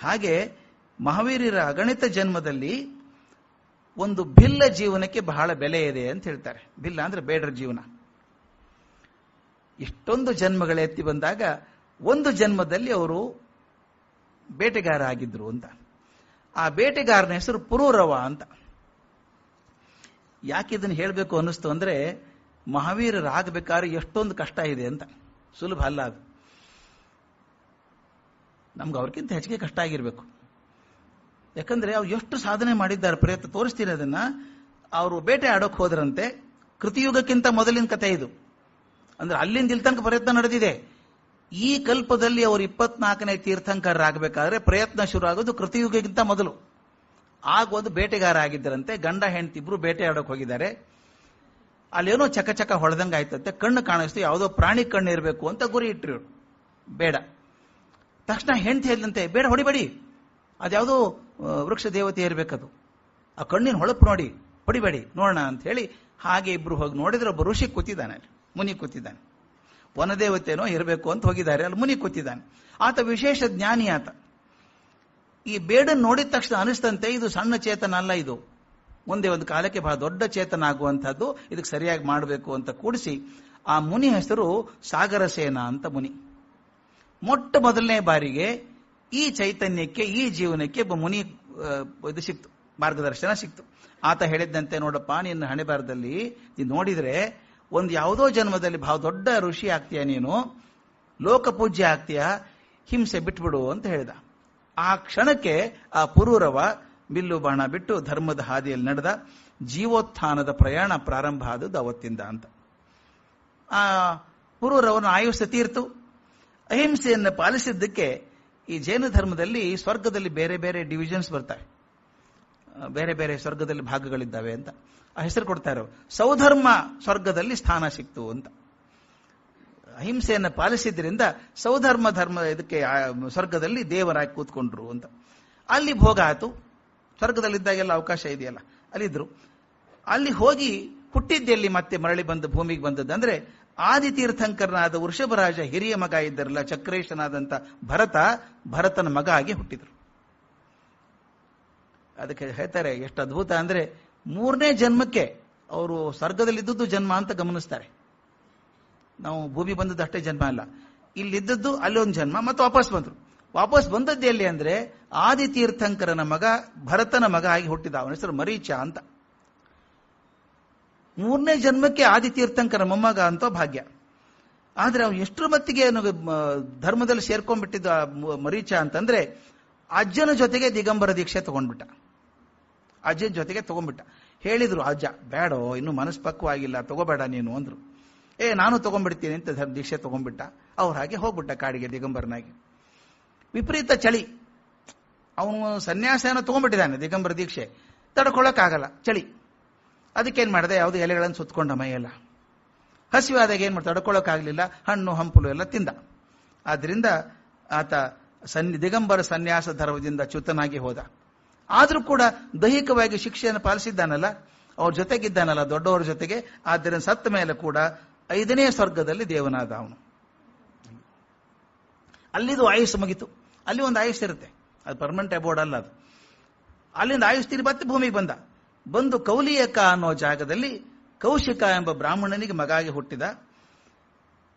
ಹಾಗೆ ಮಹಾವೀರರ ಅಗಣಿತ ಜನ್ಮದಲ್ಲಿ ಒಂದು ಭಿಲ್ಲ ಜೀವನಕ್ಕೆ ಬಹಳ ಬೆಲೆ ಇದೆ ಅಂತ ಹೇಳ್ತಾರೆ. ಭಿಲ್ಲ ಅಂದ್ರೆ ಬೇಡರ ಜೀವನ. ಇಷ್ಟೊಂದು ಜನ್ಮಗಳ ಎತ್ತಿ ಬಂದಾಗ ಒಂದು ಜನ್ಮದಲ್ಲಿ ಅವರು ಬೇಟೆಗಾರ ಆಗಿದ್ರು ಅಂತ. ಆ ಬೇಟೆಗಾರನ ಹೆಸರು ಪುರೂರವ ಅಂತ. ಯಾಕೆ ಇದನ್ನು ಹೇಳಬೇಕು ಅನ್ನಿಸ್ತು ಅಂದ್ರೆ ಮಹಾವೀರರಾಗಬೇಕಾದ್ರೆ ಎಷ್ಟೊಂದು ಕಷ್ಟ ಇದೆ ಅಂತ. ಸುಲಭ ಅಲ್ಲ ಅದು. ನಮ್ಗೆ ಅವ್ರಿಗಿಂತ ಹೆಚ್ಚಿಗೆ ಕಷ್ಟ ಆಗಿರಬೇಕು. ಯಾಕಂದ್ರೆ ಅವ್ರು ಎಷ್ಟು ಸಾಧನೆ ಮಾಡಿದ್ದಾರೆ, ಪ್ರಯತ್ನ ತೋರಿಸ್ತೀನಿ ಅದನ್ನ. ಅವರು ಬೇಟೆ ಆಡೋಕೆ ಹೋದ್ರಂತೆ, ಕೃತಿಯುಗಕ್ಕಿಂತ ಮೊದಲಿನ ಕಥೆ ಇದು. ಅಂದ್ರೆ ಅಲ್ಲಿಂದ ಇಲ್ಲಿ ತನಕ ಪ್ರಯತ್ನ ನಡೆದಿದೆ. ಈ ಕಲ್ಪದಲ್ಲಿ ಅವರು ಇಪ್ಪತ್ನಾಲ್ಕನೇ ತೀರ್ಥಂಕರರಾಗಬೇಕಾದ್ರೆ ಪ್ರಯತ್ನ ಶುರು ಆಗೋದು ಕೃತಿಯುಗಕ್ಕಿಂತ ಮೊದಲು. ಆಗ ಒಂದು ಬೇಟೆಗಾರ ಆಗಿದ್ದರಂತೆ, ಗಂಡ, ಹೆಂಡತಿ ಇಬ್ರು ಬೇಟೆ ಆಡೋಕೆ ಹೋಗಿದ್ದಾರೆ. ಅಲ್ಲೇನೋ ಚಕಚಕ ಚಕ ಹೊಡೆದಂಗ ಆಯ್ತಂತೆ ಕಣ್ಣು ಕಾಣಿಸ್ತು, ಯಾವುದೋ ಪ್ರಾಣಿ ಕಣ್ಣು ಇರಬೇಕು ಅಂತ ಗುರಿ ಇಟ್ರು ಬೇಡ. ತಕ್ಷಣ ಹೆಂಡತಿ ಹೇಳಿದಂತೆ ಬೇಡ, ಹೊಡಿಬೇಡಿ. ಅದ್ಯಾವುದೋ ವೃಕ್ಷ ದೇವತೆ ಇರಬೇಕದು. ಆ ಕಣ್ಣಿನ ಹೊಳಪು ನೋಡಿ, ಹೊಡಿಬೇಡಿ, ನೋಡೋಣ ಅಂತ ಹೇಳಿ, ಹಾಗೆ ಇಬ್ರು ಹೋಗಿ ನೋಡಿದ್ರೆ ಒಬ್ಬ ಋಷಿ ಕೂತಿದ್ದಾನೆ ಅಲ್ಲಿ, ಮುನಿ ಕೂತಿದ್ದಾನೆ. ವನದೇವತೆನೋ ಇರಬೇಕು ಅಂತ ಹೋಗಿದ್ದಾರೆ, ಅಲ್ಲಿ ಮುನಿ ಕೂತಿದ್ದಾನೆ. ಆತ ವಿಶೇಷ ಜ್ಞಾನಿ ಆತ. ಈ ಬೇಡನ್ ನೋಡಿದ ತಕ್ಷಣ ಅನಿಸ್ತಂತೆ, ಇದು ಸಣ್ಣ ಚೇತನ ಅಲ್ಲ ಇದು. ಮುಂದೆ ಒಂದು ಕಾಲಕ್ಕೆ ಬಹಳ ದೊಡ್ಡ ಚೇತನ ಆಗುವಂತಹದ್ದು ಇದಕ್ಕೆ ಸರಿಯಾಗಿ ಮಾಡಬೇಕು ಅಂತ ಕೂಡಿಸಿ, ಆ ಮುನಿ ಹೆಸರು ಸಾಗರ ಸೇನ ಅಂತ ಮುನಿ. ಮೊಟ್ಟ ಮೊದಲನೇ ಬಾರಿಗೆ ಈ ಚೈತನ್ಯಕ್ಕೆ, ಈ ಜೀವನಕ್ಕೆ ಒಬ್ಬ ಮುನಿ ಇದು ಸಿಕ್ತು. ಮಾರ್ಗದರ್ಶನ ಸಿಕ್ತು. ಆತ ಹೇಳಿದ್ದಂತೆ ನೋಡಪ್ಪ, ನಿನ್ನ ಹಣೆಬಾರದಲ್ಲಿ ನೀನು ನೋಡಿದ್ರೆ ಒಂದು ಯಾವುದೋ ಜನ್ಮದಲ್ಲಿ ಬಹಳ ದೊಡ್ಡ ಋಷಿ ಆಗ್ತೀಯ ನೀನು? ಲೋಕಪೂಜ್ಯ ಆಗ್ತೀಯ? ಹಿಂಸೆ ಬಿಟ್ಬಿಡು ಅಂತ ಹೇಳಿದ. ಆ ಕ್ಷಣಕ್ಕೆ ಆ ಪುರೂರವ ಬಿಲ್ಲು ಬಾಣ ಬಿಟ್ಟು ಧರ್ಮದ ಹಾದಿಯಲ್ಲಿ ನಡೆದ ಜೀವೋತ್ಥಾನದ ಪ್ರಯಾಣ ಪ್ರಾರಂಭ ಆದದ್ದು ಅವತ್ತಿಂದ ಅಂತ. ಆ ಪುರೂರವನ ಆಯುಷ್ಯ ತೀರ್ತು. ಅಹಿಂಸೆಯನ್ನು ಪಾಲಿಸಿದ್ದಕ್ಕೆ ಈ ಜೈನ ಧರ್ಮದಲ್ಲಿ ಸ್ವರ್ಗದಲ್ಲಿ ಬೇರೆ ಬೇರೆ ಡಿವಿಷನ್ಸ್ ಬರ್ತವೆ ಬೇರೆ ಬೇರೆ ಸ್ವರ್ಗದಲ್ಲಿ ಭಾಗಗಳಿದ್ದಾವೆ ಅಂತ. ಆ ಹೆಸರು ಕೊಡ್ತಾ ಇರೋ ಸೌಧರ್ಮ ಸ್ವರ್ಗದಲ್ಲಿ ಸ್ಥಾನ ಸಿಕ್ತು ಅಂತ. ಅಹಿಂಸೆಯನ್ನು ಪಾಲಿಸಿದ್ರಿಂದ ಸೌಧರ್ಮ ಧರ್ಮ ಇದಕ್ಕೆ ಸ್ವರ್ಗದಲ್ಲಿ ದೇವರಾಗಿ ಕೂತ್ಕೊಂಡ್ರು ಅಂತ. ಅಲ್ಲಿ ಭೋಗ ಆಯ್ತು. ಸ್ವರ್ಗದಲ್ಲಿದ್ದಾಗೆಲ್ಲ ಅವಕಾಶ ಇದೆಯಲ್ಲ. ಅಲ್ಲಿದ್ರು. ಅಲ್ಲಿ ಹೋಗಿ ಹುಟ್ಟಿದ್ದೆಲ್ಲಿ ಮತ್ತೆ ಮರಳಿ ಬಂದು ಭೂಮಿಗೆ ಬಂದದ್ದು ಅಂದ್ರೆ ಆದಿತೀರ್ಥಂಕರನಾದ ವೃಷಭರಾಜ ಹಿರಿಯ ಮಗ ಇದ್ದರಲ್ಲ ಚಕ್ರೇಶನಾದಂಥ ಭರತ, ಭರತನ ಮಗ ಆಗಿ ಹುಟ್ಟಿದ್ರು. ಅದಕ್ಕೆ ಹೇಳ್ತಾರೆ, ಎಷ್ಟು ಅದ್ಭುತ ಅಂದ್ರೆ ಮೂರನೇ ಜನ್ಮಕ್ಕೆ ಅವರು ಸ್ವರ್ಗದಲ್ಲಿದ್ದದ್ದು ಜನ್ಮ ಅಂತ ಗಮನಿಸ್ತಾರೆ. ನಾವು ಭೂಮಿ ಬಂದದ್ದು ಅಷ್ಟೇ ಜನ್ಮ ಅಲ್ಲ. ಇಲ್ಲಿದ್ದದ್ದು ಅಲ್ಲಿ ಒಂದು ಜನ್ಮ, ಮತ್ತೆ ವಾಪಸ್ ಬಂದ್ರು. ವಾಪಸ್ ಬಂದದ್ದು ಎಲ್ಲಿ ಅಂದ್ರೆ ಆದಿತೀರ್ಥಂಕರನ ಮಗ ಭರತನ ಮಗ ಆಗಿ ಹುಟ್ಟಿದ, ಅವನ ಹೆಸರು ಮರೀಚ ಅಂತ. ಮೂರನೇ ಜನ್ಮಕ್ಕೆ ಆದಿತೀರ್ಥಂಕರ ಮೊಮ್ಮಗ ಅಂತ ಭಾಗ್ಯ. ಆದ್ರೆ ಅವನು ಎಷ್ಟರ ಮತ್ತಿಗೆ ಧರ್ಮದಲ್ಲಿ ಸೇರ್ಕೊಂಡ್ಬಿಟ್ಟಿದ್ದ ಮರೀಚ ಅಂತಂದ್ರೆ ಅಜ್ಜನ ಜೊತೆಗೆ ದಿಗಂಬರ ದೀಕ್ಷೆ ತಗೊಂಡ್ಬಿಟ್ಟ. ಅಜ್ಜನ ಜೊತೆಗೆ ತಗೊಂಡ್ಬಿಟ್ಟ. ಹೇಳಿದ್ರು, ಅಜ್ಜ, ಬೇಡೋ, ಇನ್ನು ಮನಸ್ಪಕ್ವಾಗಿಲ್ಲ ತಗೋಬೇಡ ನೀನು, ಅಂದ್ರು. ಏ, ನಾನು ತಗೊಂಡ್ಬಿಡ್ತೀನಿ, ಅಂತ ಧರ್ಮ ದೀಕ್ಷೆ ತಗೊಂಡ್ಬಿಟ್ಟ. ಅವ್ರ ಹಾಗೆ ಹೋಗ್ಬಿಟ್ಟ ಕಾಡಿಗೆ ದಿಗಂಬರನಾಗಿ. ವಿಪರೀತ ಚಳಿ. ಅವನು ಸನ್ಯಾಸನ ತಗೊಂಡ್ಬಿಟ್ಟಿದ್ದಾನೆ, ದಿಗಂಬರ ದೀಕ್ಷೆ. ತಡ್ಕೊಳಕ್ಕಾಗಲ್ಲ, ಚಳಿ. ಅದಕ್ಕೇನ್ ಮಾಡಿದೆ? ಯಾವುದು ಎಲೆಗಳನ್ನು ಸುತ್ತಕೊಂಡ ಮೈಯೆಲ್ಲ. ಹಸಿವಾದಾಗ ಏನು ಮಾಡ್ತಾ? ತಡ್ಕೊಳಕ್ಕಾಗ್ಲಿಲ್ಲ ಹಣ್ಣು, ಹಂಪಲು ಎಲ್ಲ ತಿಂದ. ಆದ್ದರಿಂದ ಆತ ಸನ್ನಿ, ದಿಗಂಬರ ಸನ್ಯಾಸ ಧರ್ಮದಿಂದ ಚ್ಯುತನಾಗಿ ಹೋದ. ಆದರೂ ಕೂಡ ದೈಹಿಕವಾಗಿ ಶಿಕ್ಷೆಯನ್ನು ಪಾಲಿಸಿದ್ದಾನಲ್ಲ, ಅವ್ರ ಜೊತೆಗಿದ್ದಾನಲ್ಲ, ದೊಡ್ಡವರ ಜೊತೆಗೆ ಆದ್ದರಿಂದ ಸತ್ತ ಮೇಲೆ ಕೂಡ ಐದನೇ ಸ್ವರ್ಗದಲ್ಲಿ ದೇವನಾದ ಅವನು. ಅಲ್ಲಿದು ಆಯುಸ್ ಮುಗಿತು. ಅಲ್ಲಿ ಒಂದು ಆಯುಷ್ ಇರುತ್ತೆ. ಅದು ಪರ್ಮನೆಂಟ್ ಅಬೋರ್ಡ್ ಅಲ್ಲ ಅದು. ಅಲ್ಲಿಂದ ಆಯುಸ್ ತೀರಿ ಭೂಮಿಗೆ ಬಂದ. ಬಂದು ಕೌಲಿಯಕ ಅನ್ನೋ ಜಾಗದಲ್ಲಿ ಕೌಶಿಕ ಎಂಬ ಬ್ರಾಹ್ಮಣನಿಗೆ ಮಗಾಗಿ ಹುಟ್ಟಿದ.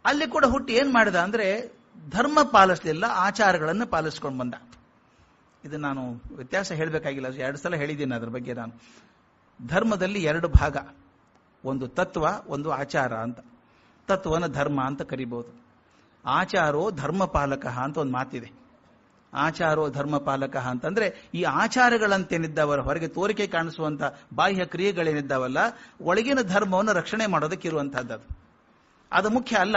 ಅಲ್ಲಿ ಕೂಡ ಹುಟ್ಟಿ ಏನ್ ಮಾಡಿದ ಅಂದ್ರೆ ಧರ್ಮ ಪಾಲಿಸಲಿಲ್ಲ, ಆಚಾರಗಳನ್ನು ಪಾಲಿಸ್ಕೊಂಡು ಬಂದ. ಇದು ನಾನು ವ್ಯತ್ಯಾಸ ಹೇಳಬೇಕಾಗಿಲ್ಲ ಎರಡು ಸಲ ಹೇಳಿದ್ದೀನಿ ಅದ್ರ ಬಗ್ಗೆ ನಾನು. ಧರ್ಮದಲ್ಲಿ ಎರಡು ಭಾಗ, ಒಂದು ತತ್ವ, ಒಂದು ಆಚಾರ ಅಂತ. ತತ್ವನ ಧರ್ಮ ಅಂತ ಕರಿಬಹುದು ಆಚಾರೋ ಧರ್ಮ ಪಾಲಕ ಅಂತ ಒಂದು ಮಾತಿದೆ. ಆಚಾರೋ ಧರ್ಮಪಾಲಕ ಅಂತಂದ್ರೆ ಈ ಆಚಾರಗಳಂತೇನಿದ್ದಾವಲ್ಲ, ಹೊರಗೆ ತೋರಿಕೆ ಕಾಣಿಸುವಂತ ಬಾಹ್ಯ ಕ್ರಿಯೆಗಳೇನಿದ್ದಾವಲ್ಲ, ಒಳಗಿನ ಧರ್ಮವನ್ನು ರಕ್ಷಣೆ ಮಾಡೋದಕ್ಕೆ ಇರುವಂತಹದ್ದು ಅದು ಮುಖ್ಯ ಅಲ್ಲ.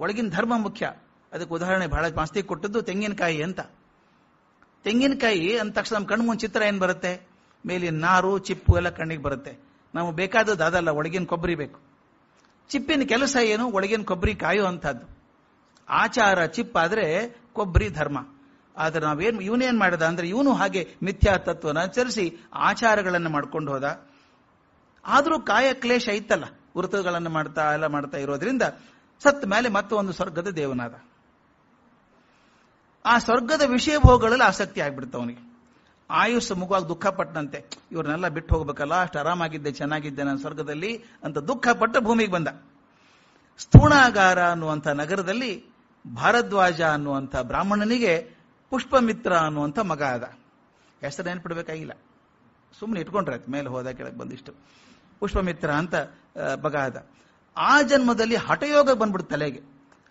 ಒಳಗಿನ ಧರ್ಮ ಮುಖ್ಯ. ಅದಕ್ಕೆ ಉದಾಹರಣೆ ಬಹಳ ಮಾಸ್ತಿ ಕೊಟ್ಟದ್ದು ತೆಂಗಿನಕಾಯಿ ಅಂತ. ತೆಂಗಿನಕಾಯಿ ಅಂದ ತಕ್ಷಣ ನಮ್ಮ ಕಣ್ಣು ಚಿತ್ರ ಏನ್ ಬರುತ್ತೆ? ಮೇಲಿನ ನಾರು, ಚಿಪ್ಪು ಎಲ್ಲ ಕಣ್ಣಿಗೆ ಬರುತ್ತೆ. ನಾವು ಬೇಕಾದದ್ದು ಅದಲ್ಲ, ಒಳಗಿನ ಕೊಬ್ಬರಿ ಬೇಕು. ಚಿಪ್ಪಿನ ಕೆಲಸ ಏನು? ಒಳಗಿನ ಕೊಬ್ಬರಿ ಕಾಯೋ ಅಂತದ್ದು ಆಚಾರ ಚಿಪ್ಪಾದ್ರೆ ಕೊಬ್ಬರಿ ಧರ್ಮ. ಆದ್ರೆ ನಾವೇನ್ ಇವನೇನ್ ಮಾಡಿದ ಅಂದ್ರೆ ಇವನು ಹಾಗೆ ಮಿಥ್ಯಾ ತತ್ವನ ಆಚರಿಸಿ ಆಚಾರಗಳನ್ನು ಮಾಡ್ಕೊಂಡು ಹೋದ. ಆದ್ರೂ ಕಾಯ ಕ್ಲೇಶ ಇತ್ತಲ್ಲ ವೃತ್ತಗಳನ್ನು ಮಾಡ್ತಾ ಎಲ್ಲ ಮಾಡ್ತಾ ಇರೋದ್ರಿಂದ ಸತ್ತ ಮೇಲೆ ಮತ್ತೆ ಒಂದು ಸ್ವರ್ಗದ ದೇವನಾದ. ಆ ಸ್ವರ್ಗದ ವಿಷಯ ಭೋಗಗಳಲ್ಲಿ ಆಸಕ್ತಿ ಆಗ್ಬಿಡ್ತ ಅವನಿಗೆ. ಆಯುಸ್ಸು ಮುಗುವಾಗ ದುಃಖ ಪಟ್ಟನಂತೆ ಇವ್ರನ್ನೆಲ್ಲ ಬಿಟ್ಟು ಹೋಗ್ಬೇಕಲ್ಲ, ಅಷ್ಟು ಆರಾಮಾಗಿದ್ದೆ, ಚೆನ್ನಾಗಿದ್ದೆ ನಾನು ಸ್ವರ್ಗದಲ್ಲಿ ಅಂತ ದುಃಖ ಪಟ್ಟು ಭೂಮಿಗೆ ಬಂದ. ಸ್ಥೂಣಾಗಾರ ಅನ್ನುವಂಥ ನಗರದಲ್ಲಿ ಭಾರದ್ವಾಜ ಅನ್ನುವಂಥ ಬ್ರಾಹ್ಮಣನಿಗೆ ಪುಷ್ಪಮಿತ್ರ ಅನ್ನುವಂಥ ಮಗ ಅದ ಹೆಸರು ನೆನ್ಪಿಡ್ಬೇಕಾಗಿಲ್ಲ. ಸುಮ್ಮನೆ ಇಟ್ಕೊಂಡ್ರೆ ಆಯ್ತು, ಮೇಲೆ ಹೋದ ಕೆಳಗೆ ಬಂದಿಷ್ಟು. ಪುಷ್ಪಮಿತ್ರ ಅಂತ ಮಗ ಅದ ಆ ಜನ್ಮದಲ್ಲಿ ಹಠಯೋಗ ಬಂದ್ಬಿಡ್ತು ತಲೆಗೆ.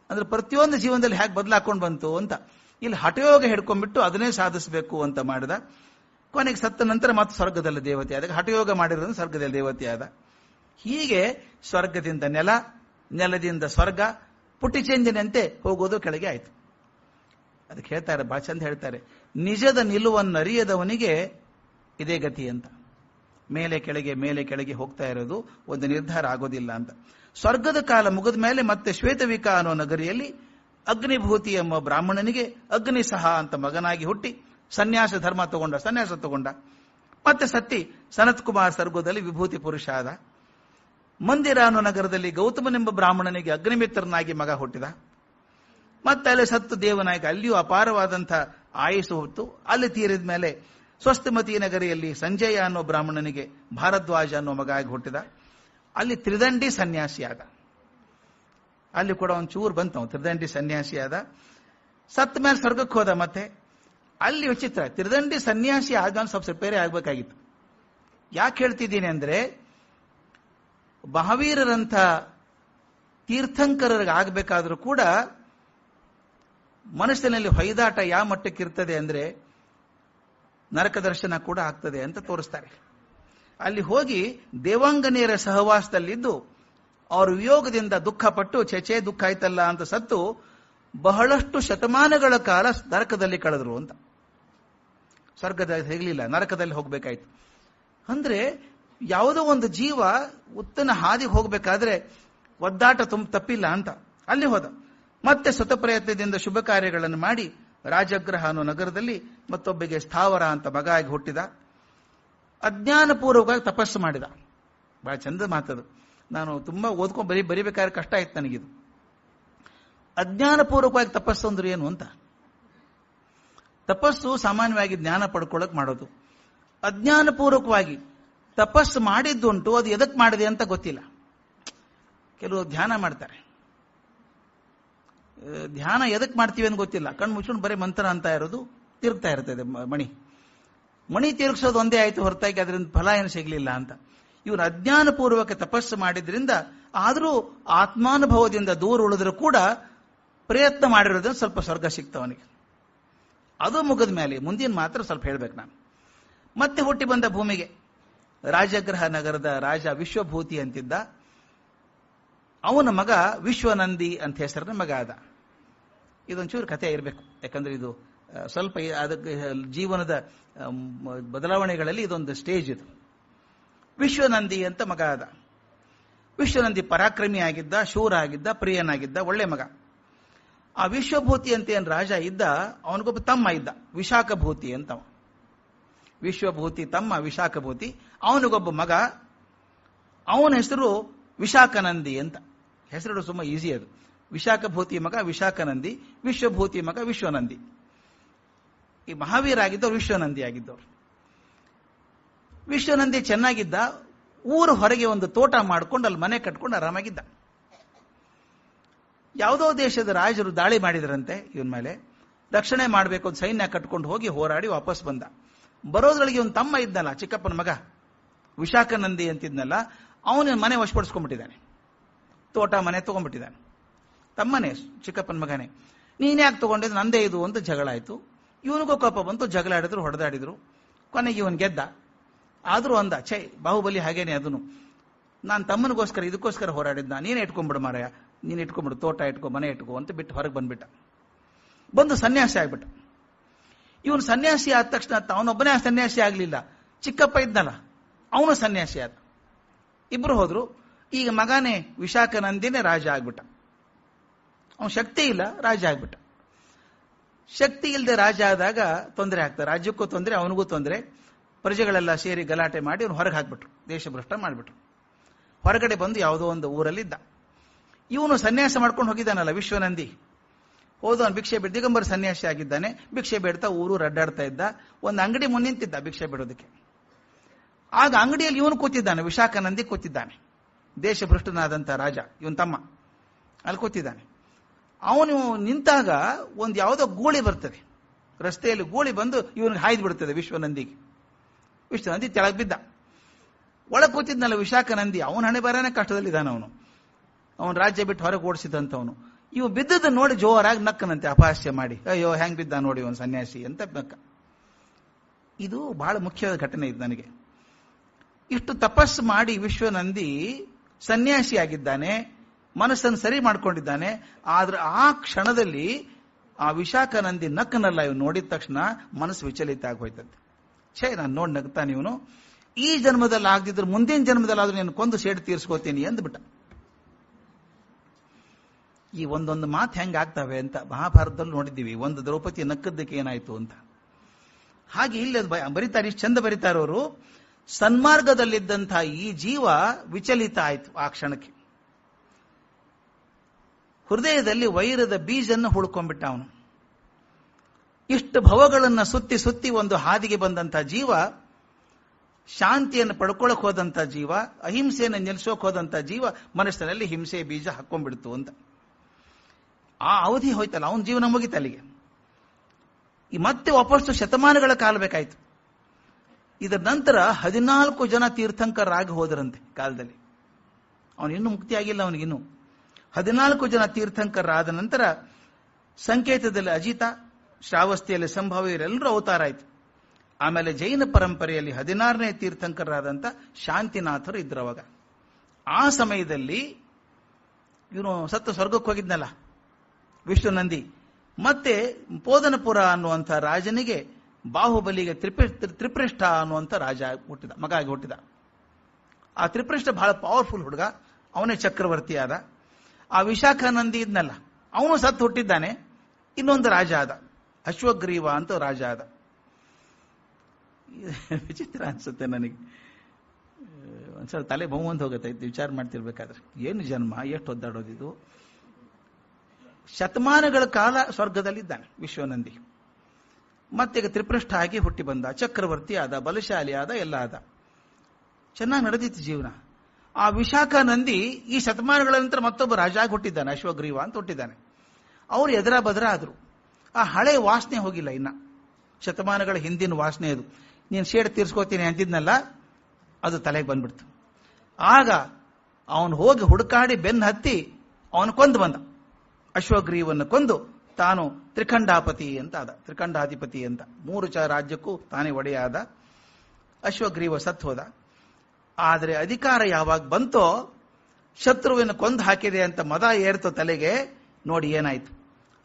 ಅಂದ್ರೆ ಪ್ರತಿಯೊಂದು ಜೀವನದಲ್ಲಿ ಹೇಗೆ ಬದಲಾಕೊಂಡು ಬಂತು ಅಂತ. ಇಲ್ಲಿ ಹಠಯೋಗ ಹಿಡ್ಕೊಂಡ್ಬಿಟ್ಟು ಅದನ್ನೇ ಸಾಧಿಸಬೇಕು ಅಂತ ಮಾಡಿದ. ಕೊನೆಗೆ ಸತ್ತ ನಂತರ ಮತ್ತೆ ಸ್ವರ್ಗದಲ್ಲಿ ದೇವತೆ ಆದಾಗ ಹಠಯೋಗ ಮಾಡಿರೋದು ಸ್ವರ್ಗದಲ್ಲಿ ದೇವತೆ ಆದ. ಹೀಗೆ ಸ್ವರ್ಗದಿಂದ ನೆಲ, ನೆಲದಿಂದ ಸ್ವರ್ಗ ಪುಟಿಚೆಂಜಿನಂತೆ ಹೋಗೋದು ಕೆಳಗೆ ಆಯ್ತು. ಅದಕ್ಕೆ ಹೇಳ್ತಾರೆ ಬಹಳ ಚಂದ ಹೇಳ್ತಾರೆ, ನಿಜದ ನಿಲುವನ್ನರಿಯದವನಿಗೆ ಇದೇ ಗತಿ ಅಂತ. ಮೇಲೆ ಕೆಳಗೆ ಮೇಲೆ ಕೆಳಗೆ ಹೋಗ್ತಾ ಇರೋದು ಒಂದು ನಿರ್ಧಾರ ಆಗೋದಿಲ್ಲ ಅಂತ. ಸ್ವರ್ಗದ ಕಾಲ ಮುಗಿದ ಮೇಲೆ ಮತ್ತೆ ಶ್ವೇತವಿಕ ಅನ್ನೋ ನಗರಿಯಲ್ಲಿ ಅಗ್ನಿಭೂತಿ ಎಂಬ ಬ್ರಾಹ್ಮಣನಿಗೆ ಅಗ್ನಿ ಸಹ ಅಂತ ಮಗನಾಗಿ ಹುಟ್ಟಿ ಸನ್ಯಾಸ ಧರ್ಮ ತಗೊಂಡ, ಸನ್ಯಾಸ ತಗೊಂಡ. ಮತ್ತೆ ಸತ್ತಿ ಸನತ್ ಕುಮಾರ್ ಸ್ವರ್ಗದಲ್ಲಿ ವಿಭೂತಿ ಪುರುಷ ಆದ. ಮಂದಿರ ಅನ್ನೋ ನಗರದಲ್ಲಿ ಗೌತಮನೆಂಬ ಬ್ರಾಹ್ಮಣನಿಗೆ ಅಗ್ನಿಮಿತ್ರನಾಗಿ ಮಗ ಹುಟ್ಟಿದ. ಮತ್ತೆ ಅಲ್ಲಿ ಸತ್ತು ದೇವನಾಯಕ ಅಲ್ಲಿಯೂ ಅಪಾರವಾದಂತಹ ಆಯಸ್ಸು ಹೊತ್ತು ಅಲ್ಲಿ ತೀರಿದ ಮೇಲೆ ಸ್ವಸ್ಥಮತಿ ನಗರಿಯಲ್ಲಿ ಸಂಜಯ ಅನ್ನೋ ಬ್ರಾಹ್ಮಣನಿಗೆ ಭಾರದ್ವಾಜ ಅನ್ನೋ ಮಗ ಆಗಿ ಹುಟ್ಟಿದ. ಅಲ್ಲಿ ತ್ರಿದಂಡಿ ಸನ್ಯಾಸಿ ಆದ. ಅಲ್ಲಿ ಕೂಡ ಒಂದು ಚೂರು ಬಂತ ತ್ರಿದಂಡಿ ಸನ್ಯಾಸಿ ಆದ. ಸತ್ತ ಮೇಲೆ ಸ್ವರ್ಗಕ್ಕೆ ಹೋದ ಮತ್ತೆ ಅಲ್ಲಿ ವಿಚಿತ್ರ, ತ್ರಿದಂಡಿ ಸನ್ಯಾಸಿ ಆದ ಸ್ವಲ್ಪ ಬೇರೆ ಆಗ್ಬೇಕಾಗಿತ್ತು. ಯಾಕೆ ಹೇಳ್ತಿದ್ದೀನಿ ಅಂದ್ರೆ ಮಹಾವೀರರಂಥ ತೀರ್ಥಂಕರರಿಗೆ ಆಗಬೇಕಾದ್ರೂ ಕೂಡ ಮನಸ್ಸಿನಲ್ಲಿ ಹೊಯ್ದಾಟ ಯಾವ ಮಟ್ಟಕ್ಕಿರ್ತದೆ ಅಂದ್ರೆ ನರಕ ದರ್ಶನ ಕೂಡ ಆಗ್ತದೆ ಅಂತ ತೋರಿಸ್ತಾರೆ. ಅಲ್ಲಿ ಹೋಗಿ ದೇವಾಂಗನೆಯರ ಸಹವಾಸದಲ್ಲಿದ್ದು ಅವ್ರ ವಿಯೋಗದಿಂದ ದುಃಖಪಟ್ಟು ಚೆಚೆ ದುಃಖ ಆಯ್ತಲ್ಲ ಅಂತ ಸತ್ತು ಬಹಳಷ್ಟು ಶತಮಾನಗಳ ಕಾಲ ನರಕದಲ್ಲಿ ಕಳೆದ್ರು ಅಂತ. ಸ್ವರ್ಗದಲ್ಲಿ ಸಿಗಲಿಲ್ಲ, ನರಕದಲ್ಲಿ ಹೋಗ್ಬೇಕಾಯ್ತು. ಅಂದ್ರೆ ಯಾವುದೋ ಒಂದು ಜೀವ ಉತ್ತನ ಹಾದಿ ಹೋಗ್ಬೇಕಾದ್ರೆ ಒದ್ದಾಟ ತುಂಬ ತಪ್ಪಿಲ್ಲ ಅಂತ. ಅಲ್ಲಿ ಹೋದ. ಮತ್ತೆ ಸತಪ್ರಯತ್ನದಿಂದ ಪ್ರಯತ್ನದಿಂದ ಶುಭ ಕಾರ್ಯಗಳನ್ನು ಮಾಡಿ ರಾಜಗ್ರಹ ಅನ್ನೋ ನಗರದಲ್ಲಿ ಮತ್ತೊಬ್ಬಗೆ ಸ್ಥಾವರ ಅಂತ ಮಗ ಆಗಿ ಹುಟ್ಟಿದ. ಅಜ್ಞಾನಪೂರ್ವಕವಾಗಿ ತಪಸ್ಸು ಮಾಡಿದ. ಬಹಳ ಚಂದ ಮಾತದು. ನಾನು ತುಂಬಾ ಓದ್ಕೊಂಡು ಬರೀ ಬರಿಬೇಕಾದ್ರೆ ಕಷ್ಟ ಆಯ್ತು ನನಗಿದು. ಅಜ್ಞಾನಪೂರ್ವಕವಾಗಿ ತಪಸ್ಸು ಅಂದ್ರೆ ಏನು ಅಂತ? ತಪಸ್ಸು ಸಾಮಾನ್ಯವಾಗಿ ಜ್ಞಾನ ಪಡ್ಕೊಳ್ಳಕ್ ಮಾಡೋದು. ಅಜ್ಞಾನಪೂರ್ವಕವಾಗಿ ತಪಸ್ಸು ಮಾಡಿದ್ದುಂಟು, ಅದು ಎದಕ್ ಮಾಡಿದೆ ಅಂತ ಗೊತ್ತಿಲ್ಲ. ಕೆಲವು ಧ್ಯಾನ ಮಾಡ್ತಾರೆ. ಧ್ಯಾನ ಎದಕ್ ಮಾಡ್ತೀವಿ ಅಂತ ಗೊತ್ತಿಲ್ಲ. ಕಣ್ಣು ಮುಚ್ಕೊಂಡು ಬರೀ ಮಂತ್ರ ಅಂತ ಇರೋದು ತಿರುಗ್ತಾ ಇರ್ತದೆ ಮಣಿ. ಮಣಿ ತಿರುಗಿಸೋದು ಒಂದೇ ಆಯ್ತು ಹೊರತಾಗಿ ಅದರಿಂದ ಫಲ ಏನು ಸಿಗಲಿಲ್ಲ ಅಂತ. ಇವನು ಅಜ್ಞಾನಪೂರ್ವಕ ತಪಸ್ಸು ಮಾಡಿದ್ರಿಂದ ಆದರೂ ಆತ್ಮಾನುಭವದಿಂದ ದೂರ ಉಳಿದ್ರು ಕೂಡ ಪ್ರಯತ್ನ ಮಾಡಿರೋದ್ರಿಂದ ಸ್ವಲ್ಪ ಸ್ವರ್ಗ ಸಿಕ್ತವನಿಗೆ ಅದು ಮುಗಿದ ಮೇಲೆ, ಮುಂದಿನ ಮಾತ್ರ ಸ್ವಲ್ಪ ಹೇಳ್ಬೇಕು ನಾನು. ಮತ್ತೆ ಹುಟ್ಟಿ ಬಂದ ಭೂಮಿಗೆ. ರಾಜಗ್ರಹ ನಗರದ ರಾಜ ವಿಶ್ವಭೂತಿ ಅಂತಿದ್ದ ಅವನ ಮಗ ವಿಶ್ವನಂದಿ ಅಂತ ಹೆಸರಿನ ಮಗ ಆದ. ಇದೊಂಚೂರು ಕಥೆ ಇರಬೇಕು. ಯಾಕಂದ್ರೆ ಇದು ಸ್ವಲ್ಪ ಅದಕ್ಕೆ ಜೀವನದ ಬದಲಾವಣೆಗಳಲ್ಲಿ ಇದೊಂದು ಸ್ಟೇಜ್ ಇದು. ವಿಶ್ವನಂದಿ ಅಂತ ಮಗ ಆದ. ವಿಶ್ವನಂದಿ ಪರಾಕ್ರಮಿ ಆಗಿದ್ದ, ಶೂರ ಆಗಿದ್ದ, ಪ್ರಿಯನಾಗಿದ್ದ, ಒಳ್ಳೆ ಮಗ. ಆ ವಿಶ್ವಭೂತಿ ಅಂತ ಏನು ರಾಜ ಇದ್ದ, ಅವನಿಗೊಬ್ಬ ತಮ್ಮ ಇದ್ದ, ವಿಶಾಖಭೂತಿ ಅಂತ. ವಿಶ್ವಭೂತಿ ತಮ್ಮ ವಿಶಾಖಭೂತಿ, ಅವನಿಗೊಬ್ಬ ಮಗ, ಅವನ ಹೆಸರು ವಿಶಾಖನಂದಿ ಅಂತ. ಹೆಸರು ಸುಮ್ಮ ಈಸಿ ಅದು. ವಿಶಾಖಭೂತಿ ಮಗ ವಿಶಾಖನಂದಿ, ವಿಶ್ವಭೂತಿ ಮಗ ವಿಶ್ವನಂದಿ. ಈ ಮಹಾವೀರ ಆಗಿದ್ದವ್ರು ವಿಶ್ವನಂದಿ ಆಗಿದ್ದವ್ರು. ವಿಶ್ವನಂದಿ ಚೆನ್ನಾಗಿದ್ದ, ಊರು ಹೊರಗೆ ಒಂದು ತೋಟ ಮಾಡ್ಕೊಂಡು ಅಲ್ಲಿ ಮನೆ ಕಟ್ಕೊಂಡು ಆರಾಮಾಗಿದ್ದ. ಯಾವುದೋ ದೇಶದ ರಾಜರು ದಾಳಿ ಮಾಡಿದ್ರಂತೆ ಇವನ್ ಮೇಲೆ. ರಕ್ಷಣೆ ಮಾಡಬೇಕು ಅಂತ ಸೈನ್ಯ ಕಟ್ಕೊಂಡು ಹೋಗಿ ಹೋರಾಡಿ ವಾಪಸ್ ಬಂದ. ಬರೋದ್ರೊಳಗೆ ಇವನ್ ತಮ್ಮ ಇದ್ನಲ್ಲ, ಚಿಕ್ಕಪ್ಪನ ಮಗ. ವಿಶಾಖನಂದಿ ಅಂತಿದ್ನಲ್ಲ ಅವನ ಮನೆ ವಶಪಡಿಸ್ಕೊಂಡ್ಬಿಟ್ಟಿದ್ದಾನೆ. ತೋಟ, ಮನೆ ತಗೊಂಡ್ಬಿಟ್ಟಿದ್ದಾನೆ. ತಮ್ಮನೇ, ಚಿಕ್ಕಪ್ಪನ ಮಗನೇ. ನೀನೇ ಯಾಕೆ ತೊಗೊಂಡಿದ್ದು? ನಂದೇ ಇದು ಅಂತ ಜಗಳ ಆಯಿತು. ಇವನಿಗೂ ಕೋಪ ಬಂತು, ಜಗಳ ಆಡಿದ್ರು, ಹೊಡೆದಾಡಿದ್ರು. ಕೊನೆಗೆ ಇವನ್ ಗೆದ್ದ. ಆದರೂ ಅಂದ, ಛೇ, ಬಾಹುಬಲಿ ಹಾಗೇನೆ ಅದನ್ನು ನಾನು ತಮ್ಮನಿಗೋಸ್ಕರ, ಇದಕ್ಕೋಸ್ಕರ ಹೋರಾಡಿದ್ದ ನೀನೇ ಇಟ್ಕೊಂಡ್ಬಿಡು ಮಾರಾಯ. ನೀನು ಇಟ್ಕೊಂಡ್ಬಿಡು, ತೋಟ ಇಟ್ಕೊ, ಮನೆ ಇಟ್ಕೊ ಅಂತ ಬಿಟ್ಟು ಹೊರಗೆ ಬಂದ್ಬಿಟ್ಟ. ಬಂದು ಸನ್ಯಾಸಿ ಆಗ್ಬಿಟ್ಟ. ಇವನು ಸನ್ಯಾಸಿ ಆದ ತಕ್ಷಣ ಅವನೊಬ್ಬನೇ ಸನ್ಯಾಸಿ ಆಗಲಿಲ್ಲ. ಚಿಕ್ಕಪ್ಪ ಇದ್ನಲ್ಲ, ಅವನು ಸನ್ಯಾಸಿ ಆದ. ಇಬ್ರು ಹೋದ್ರು. ಈಗ ಮಗನೇ ವಿಶಾಖನಂದಿನೇ ರಾಜ ಆಗ್ಬಿಟ್ಟ. ಅವನು ಶಕ್ತಿ ಇಲ್ಲ, ರಾಜ ಆಗ್ಬಿಟ್ಟ. ಶಕ್ತಿ ಇಲ್ಲದೆ ರಾಜ ಆದಾಗ ತೊಂದರೆ ಆಗ್ತದೆ. ರಾಜ್ಯಕ್ಕೂ ತೊಂದರೆ, ಅವನಿಗೂ ತೊಂದರೆ. ಪ್ರಜೆಗಳೆಲ್ಲ ಸೇರಿ ಗಲಾಟೆ ಮಾಡಿ ಅವನು ಹೊರಗೆ ಹಾಕ್ಬಿಟ್ರು. ದೇಶಭ್ರಷ್ಟ ಮಾಡಿಬಿಟ್ರು. ಹೊರಗಡೆ ಬಂದು ಯಾವುದೋ ಒಂದು ಊರಲ್ಲಿದ್ದ. ಇವನು ಸನ್ಯಾಸ ಮಾಡ್ಕೊಂಡು ಹೋಗಿದ್ದಾನಲ್ಲ ವಿಶ್ವನಂದಿ. ಹೋದ ಅವನು ಭಿಕ್ಷೆ ಬೇಡ ದಿಗಂಬರ ಸನ್ಯಾಸಿ ಆಗಿದ್ದಾನೆ. ಭಿಕ್ಷೆ ಬೇಡ್ತಾ ಊರು ರಡ್ಡಾಡ್ತಾ ಇದ್ದ. ಒಂದು ಅಂಗಡಿ ಮುಂದೆ ನಿಂತಿದ್ದ ಭಿಕ್ಷೆ ಬೇಡೋದಕ್ಕೆ. ಆಗ ಅಂಗಡಿಯಲ್ಲಿ ಇವನು ಕೂತಿದ್ದಾನೆ ವಿಶಾಖನಂದಿ ಕೂತಿದ್ದಾನೆ. ದೇಶಭ್ರಷ್ಟನಾದಂಥ ರಾಜ, ಇವನ್ ತಮ್ಮ, ಅಲ್ಲಿ ಕೂತಿದ್ದಾನೆ. ಅವನು ನಿಂತಾಗ ಒಂದು ಯಾವುದೋ ಗೂಳಿ ಬರ್ತದೆ. ರಸ್ತೆಯಲ್ಲಿ ಗೂಳಿ ಬಂದು ಇವನಿಗೆ ಹಾಯ್ದು ಬಿಡ್ತದೆ ವಿಶ್ವನಂದಿಗೆ. ವಿಶ್ವನಂದಿ ತೆಳಗ್ ಬಿದ್ದ. ಒಳಗೆ ಕೂತಿದ್ನಲ್ಲ ವಿಶಾಖನಂದಿ ಅವನ ಹಣೆ ಬರನೇ ಕಷ್ಟದಲ್ಲಿದ್ದಾನೆ ಅವನು. ಅವನ ರಾಜ್ಯ ಬಿಟ್ಟು ಹೊರಗೆ ಓಡಿಸಿದಂಥವನು ಇವು ಬಿದ್ದದ್ದು ನೋಡಿ ಜೋರಾಗಿ ನಕ್ಕನಂತೆ, ಅಪಹಾಸ್ಯ ಮಾಡಿ. ಅಯ್ಯೋ, ಹೆಂಗ್ ಬಿದ್ದ ನೋಡಿ ಒಂದು ಸನ್ಯಾಸಿ ಅಂತ ನಕ್ಕ. ಇದು ಬಹಳ ಮುಖ್ಯವಾದ ಘಟನೆ ಇದು ನನಗೆ. ಇಷ್ಟು ತಪಸ್ಸು ಮಾಡಿ ವಿಶ್ವನಂದಿ ಸನ್ಯಾಸಿಯಾಗಿದ್ದಾನೆ, ಮನಸ್ಸನ್ನು ಸರಿ ಮಾಡಿಕೊಂಡಿದ್ದಾನೆ, ಆದ್ರೆ ಆ ಕ್ಷಣದಲ್ಲಿ ಆ ವಿಶಾಖನಂದಿ ನಕ್ಕನಲ್ಲ ಇವನು ನೋಡಿದ ತಕ್ಷಣ ಮನಸ್ಸು ವಿಚಲಿತ ಆಗೋಯ್ತಂತೆ ಛೇ, ನಾನು ನೋಡಿ ನಗ್ತಾನೆ ಇವನು. ಈ ಜನ್ಮದಲ್ಲಿ ಆಗದಿದ್ರೆ ಮುಂದಿನ ಜನ್ಮದಲ್ಲಾದ್ರೂ ನೀನು ಕೊಂದು ಸೇಡು ತೀರಿಸ್ಕೋತೀನಿ ಅಂದ್ಬಿಟ್ಟ. ಈ ಒಂದೊಂದು ಮಾತು ಹೆಂಗೆ ಆಗ್ತವೆ ಅಂತ ಮಹಾಭಾರತದಲ್ಲಿ ನೋಡಿದ್ದೀವಿ. ಒಂದು ದ್ರೌಪದಿ ನಕ್ಕದ್ದಕ್ಕೆ ಏನಾಯ್ತು ಅಂತ. ಹಾಗೆ ಇಲ್ಲಿ ಬರಿತಾರೆ, ಇಷ್ಟು ಚಂದ ಬರಿತಾರವರು ಸನ್ಮಾರ್ಗದಲ್ಲಿದ್ದಂತಹ ಈ ಜೀವ ವಿಚಲಿತ ಆಯ್ತು ಆ ಕ್ಷಣಕ್ಕೆ. ಹೃದಯದಲ್ಲಿ ವೈರದ ಬೀಜನ್ನು ಹುಡ್ಕೊಂಡ್ಬಿಟ್ಟ ಅವನು. ಇಷ್ಟು ಭವಗಳನ್ನ ಸುತ್ತಿ ಸುತ್ತಿ ಒಂದು ಹಾದಿಗೆ ಬಂದಂತ ಜೀವ, ಶಾಂತಿಯನ್ನು ಪಡ್ಕೊಳಕ್ ಹೋದಂತ ಜೀವ, ಅಹಿಂಸೆಯನ್ನು ನಿಲ್ಸೋಕ್ ಹೋದಂತ ಜೀವ, ಮನಸ್ಸಿನಲ್ಲಿ ಹಿಂಸೆ ಬೀಜ ಹಾಕೊಂಡ್ಬಿಡ್ತು ಅಂತ. ಆ ಅವಧಿ ಹೋಯ್ತಲ್ಲ, ಅವನ ಜೀವನ ಮುಗಿತಲ್ಲಿಗೆ. ಮತ್ತೆ ವಾಪಸ್ಸು ಶತಮಾನಗಳ ಕಾಲ ಬೇಕಾಯ್ತು. ಇದರ ನಂತರ ಹದಿನಾಲ್ಕು ಜನ ತೀರ್ಥಂಕರಾಗಿ ಹೋದರಂತೆ ಕಾಲದಲ್ಲಿ. ಅವನು ಇನ್ನೂ ಮುಕ್ತಿಯಾಗಿಲ್ಲ ಅವನಿಗಿನ್ನು ಹದಿನಾಲ್ಕು ಜನ ತೀರ್ಥಂಕರಾದ ನಂತರ ಸಂಕೇತದಲ್ಲಿ ಅಜಿತ, ಶ್ರಾವಸ್ತಿಯಲ್ಲಿ ಸಂಭವ, ಇವರೆಲ್ಲರೂ ಅವತಾರ ಆಯಿತು. ಆಮೇಲೆ ಜೈನ ಪರಂಪರೆಯಲ್ಲಿ ಹದಿನಾರನೇ ತೀರ್ಥಂಕರಾದಂಥ ಶಾಂತಿನಾಥರು ಇದ್ರು ಅವಾಗ. ಆ ಸಮಯದಲ್ಲಿ ಇವನು ಸತ್ತ ಸ್ವರ್ಗಕ್ಕೆ ಹೋಗಿದ್ನಲ್ಲ ವಿಷ್ಣು ನಂದಿ ಮತ್ತೆ ಪೋದನಪುರ ಅನ್ನುವಂಥ ರಾಜನಿಗೆ ಬಾಹುಬಲಿಗೆ ತ್ರಿಪ ತ್ರಿಪೃಷ್ಠ ಅನ್ನುವಂಥ ರಾಜ ಹುಟ್ಟಿದ, ಮಗ ಆಗಿ ಹುಟ್ಟಿದ. ಆ ತ್ರಿಪೃಷ್ಠ ಬಹಳ ಪವರ್ಫುಲ್ ಹುಡುಗ, ಅವನೇ ಚಕ್ರವರ್ತಿ ಆದ. ಆ ವಿಶಾಖಾನಂದಿ ಇದ್ನಲ್ಲ, ಅವನು ಸತ್ತು ಹುಟ್ಟಿದ್ದಾನೆ, ಇನ್ನೊಂದು ರಾಜ ಆದ, ಅಶ್ವಗ್ರೀವ ಅಂತ ರಾಜ ಆದ. ವಿಚಿತ್ರ ಅನ್ಸುತ್ತೆ ನನಗೆ. ಒಂದ್ಸಲ ತಲೆ ಬಹುಮಂತ ಹೋಗುತ್ತೆ ವಿಚಾರ ಮಾಡ್ತಿರ್ಬೇಕಾದ್ರೆ. ಏನು ಜನ್ಮ, ಎಷ್ಟು ಒದ್ದಾಡೋದಿದು ಶತಮಾನಗಳ ಕಾಲ ಸ್ವರ್ಗದಲ್ಲಿದ್ದಾನೆ ವಿಶ್ವನಂದಿ. ಮತ್ತೆ ತ್ರಿಪೃಷ್ಠ ಆಗಿ ಹುಟ್ಟಿ ಬಂದ, ಚಕ್ರವರ್ತಿ ಆದ, ಬಲಶಾಲಿ ಆದ, ಎಲ್ಲ ಆದ. ಚೆನ್ನಾಗಿ ನಡೆದಿತ್ತು ಜೀವನ. ಆ ವಿಶಾಖ ನಂದಿ ಈ ಶತಮಾನಗಳ ನಂತರ ಮತ್ತೊಬ್ಬ ರಾಜ ಆಗಿ ಹುಟ್ಟಿದ್ದಾನೆ, ಅಶ್ವಗ್ರೀವ ಅಂತ ಹುಟ್ಟಿದ್ದಾನೆ. ಅವರು ಎದರ ಬದರ ಆದ್ರು. ಆ ಹಳೆ ವಾಸನೆ ಹೋಗಿಲ್ಲ ಇನ್ನ. ಶತಮಾನಗಳ ಹಿಂದಿನ ವಾಸನೆ ಅದು. ನೀನು ಶೇಡ್ ತೀರ್ಸ್ಕೋತೀನಿ ಅಂತಿದ್ನಲ್ಲ ಅದು ತಲೆಗೆ ಬಂದ್ಬಿಡ್ತು. ಆಗ ಅವನು ಹೋಗಿ ಹುಡುಕಾಡಿ ಬೆನ್ನು ಹತ್ತಿ ಅವನು ಕೊಂದು ಬಂದ. ಅಶ್ವಗ್ರೀವನ್ನು ಕೊಂದು ತಾನು ತ್ರಿಖಂಡಾಪತಿ ಅಂತ ಆದ ತ್ರಿಖಂಡಾಧಿಪತಿ ಅಂತ. ಮೂರು ಚ ರಾಜ್ಯಕ್ಕೂ ತಾನೇ ಒಡೆಯಾದ. ಅಶ್ವಗ್ರೀವ ಸತ್ ಹೋದ. ಆದರೆ ಅಧಿಕಾರ ಯಾವಾಗ ಬಂತೋ, ಶತ್ರುವಿನ ಕೊಂದು ಹಾಕಿದೆ ಅಂತ ಮದ ಏರ್ತೋ ತಲೆಗೆ, ನೋಡಿ ಏನಾಯ್ತು.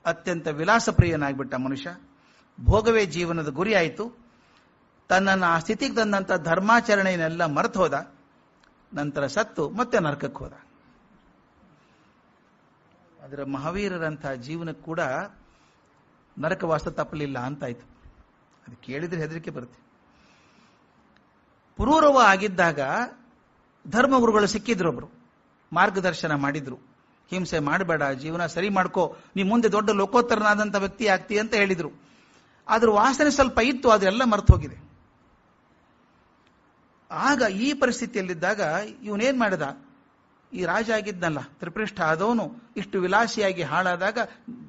ಅತ್ಯಂತ ವಿಲಾಸಪ್ರಿಯನಾಗ್ಬಿಟ್ಟ ಮನುಷ್ಯ. ಭೋಗವೇ ಜೀವನದ ಗುರಿ ಆಯಿತು ತನ್ನನ್ನು ಆ ಸ್ಥಿತಿಗೆ ತಂದಂತ ಧರ್ಮಾಚರಣೆಯನ್ನೆಲ್ಲ ಮರೆತು ಹೋದ. ನಂತರ ಸತ್ತು ಮತ್ತೆ ನರಕಕ್ಕೆ ಹೋದ. ಅದರ ಮಹಾವೀರರಂತಹ ಜೀವನ ಕೂಡ ನರಕವಾಸ ತಪ್ಪಲಿಲ್ಲ ಅಂತಾಯ್ತು. ಅದು ಕೇಳಿದ್ರೆ ಹೆದರಿಕೆ ಬರುತ್ತೆ. ಪುರೂರವ ಆಗಿದ್ದಾಗ ಧರ್ಮಗುರುಗಳು ಸಿಕ್ಕಿದ್ರು ಒಬ್ರು. ಮಾರ್ಗದರ್ಶನ ಮಾಡಿದ್ರು. ಹಿಂಸೆ ಮಾಡಬೇಡ, ಜೀವನ ಸರಿ ಮಾಡ್ಕೋ, ನೀ ಮುಂದೆ ದೊಡ್ಡ ಲೋಕೋತ್ತರನಾದಂಥ ವ್ಯಕ್ತಿ ಆಗ್ತಿ ಅಂತ ಹೇಳಿದ್ರು. ಅದ್ರ ವಾಸನೆ ಸ್ವಲ್ಪ ಇತ್ತು ಅದೆಲ್ಲ ಮರ್ತು ಹೋಗಿದೆ. ಆಗ ಈ ಪರಿಸ್ಥಿತಿಯಲ್ಲಿದ್ದಾಗ ಇವನೇನ್ ಮಾಡಿದ? ಈ ರಾಜ ಆಗಿದ್ನಲ್ಲ ತ್ರಿಪೃಷ್ಠ ಆದವನು ಇಷ್ಟು ವಿಲಾಸಿಯಾಗಿ ಹಾಳಾದಾಗ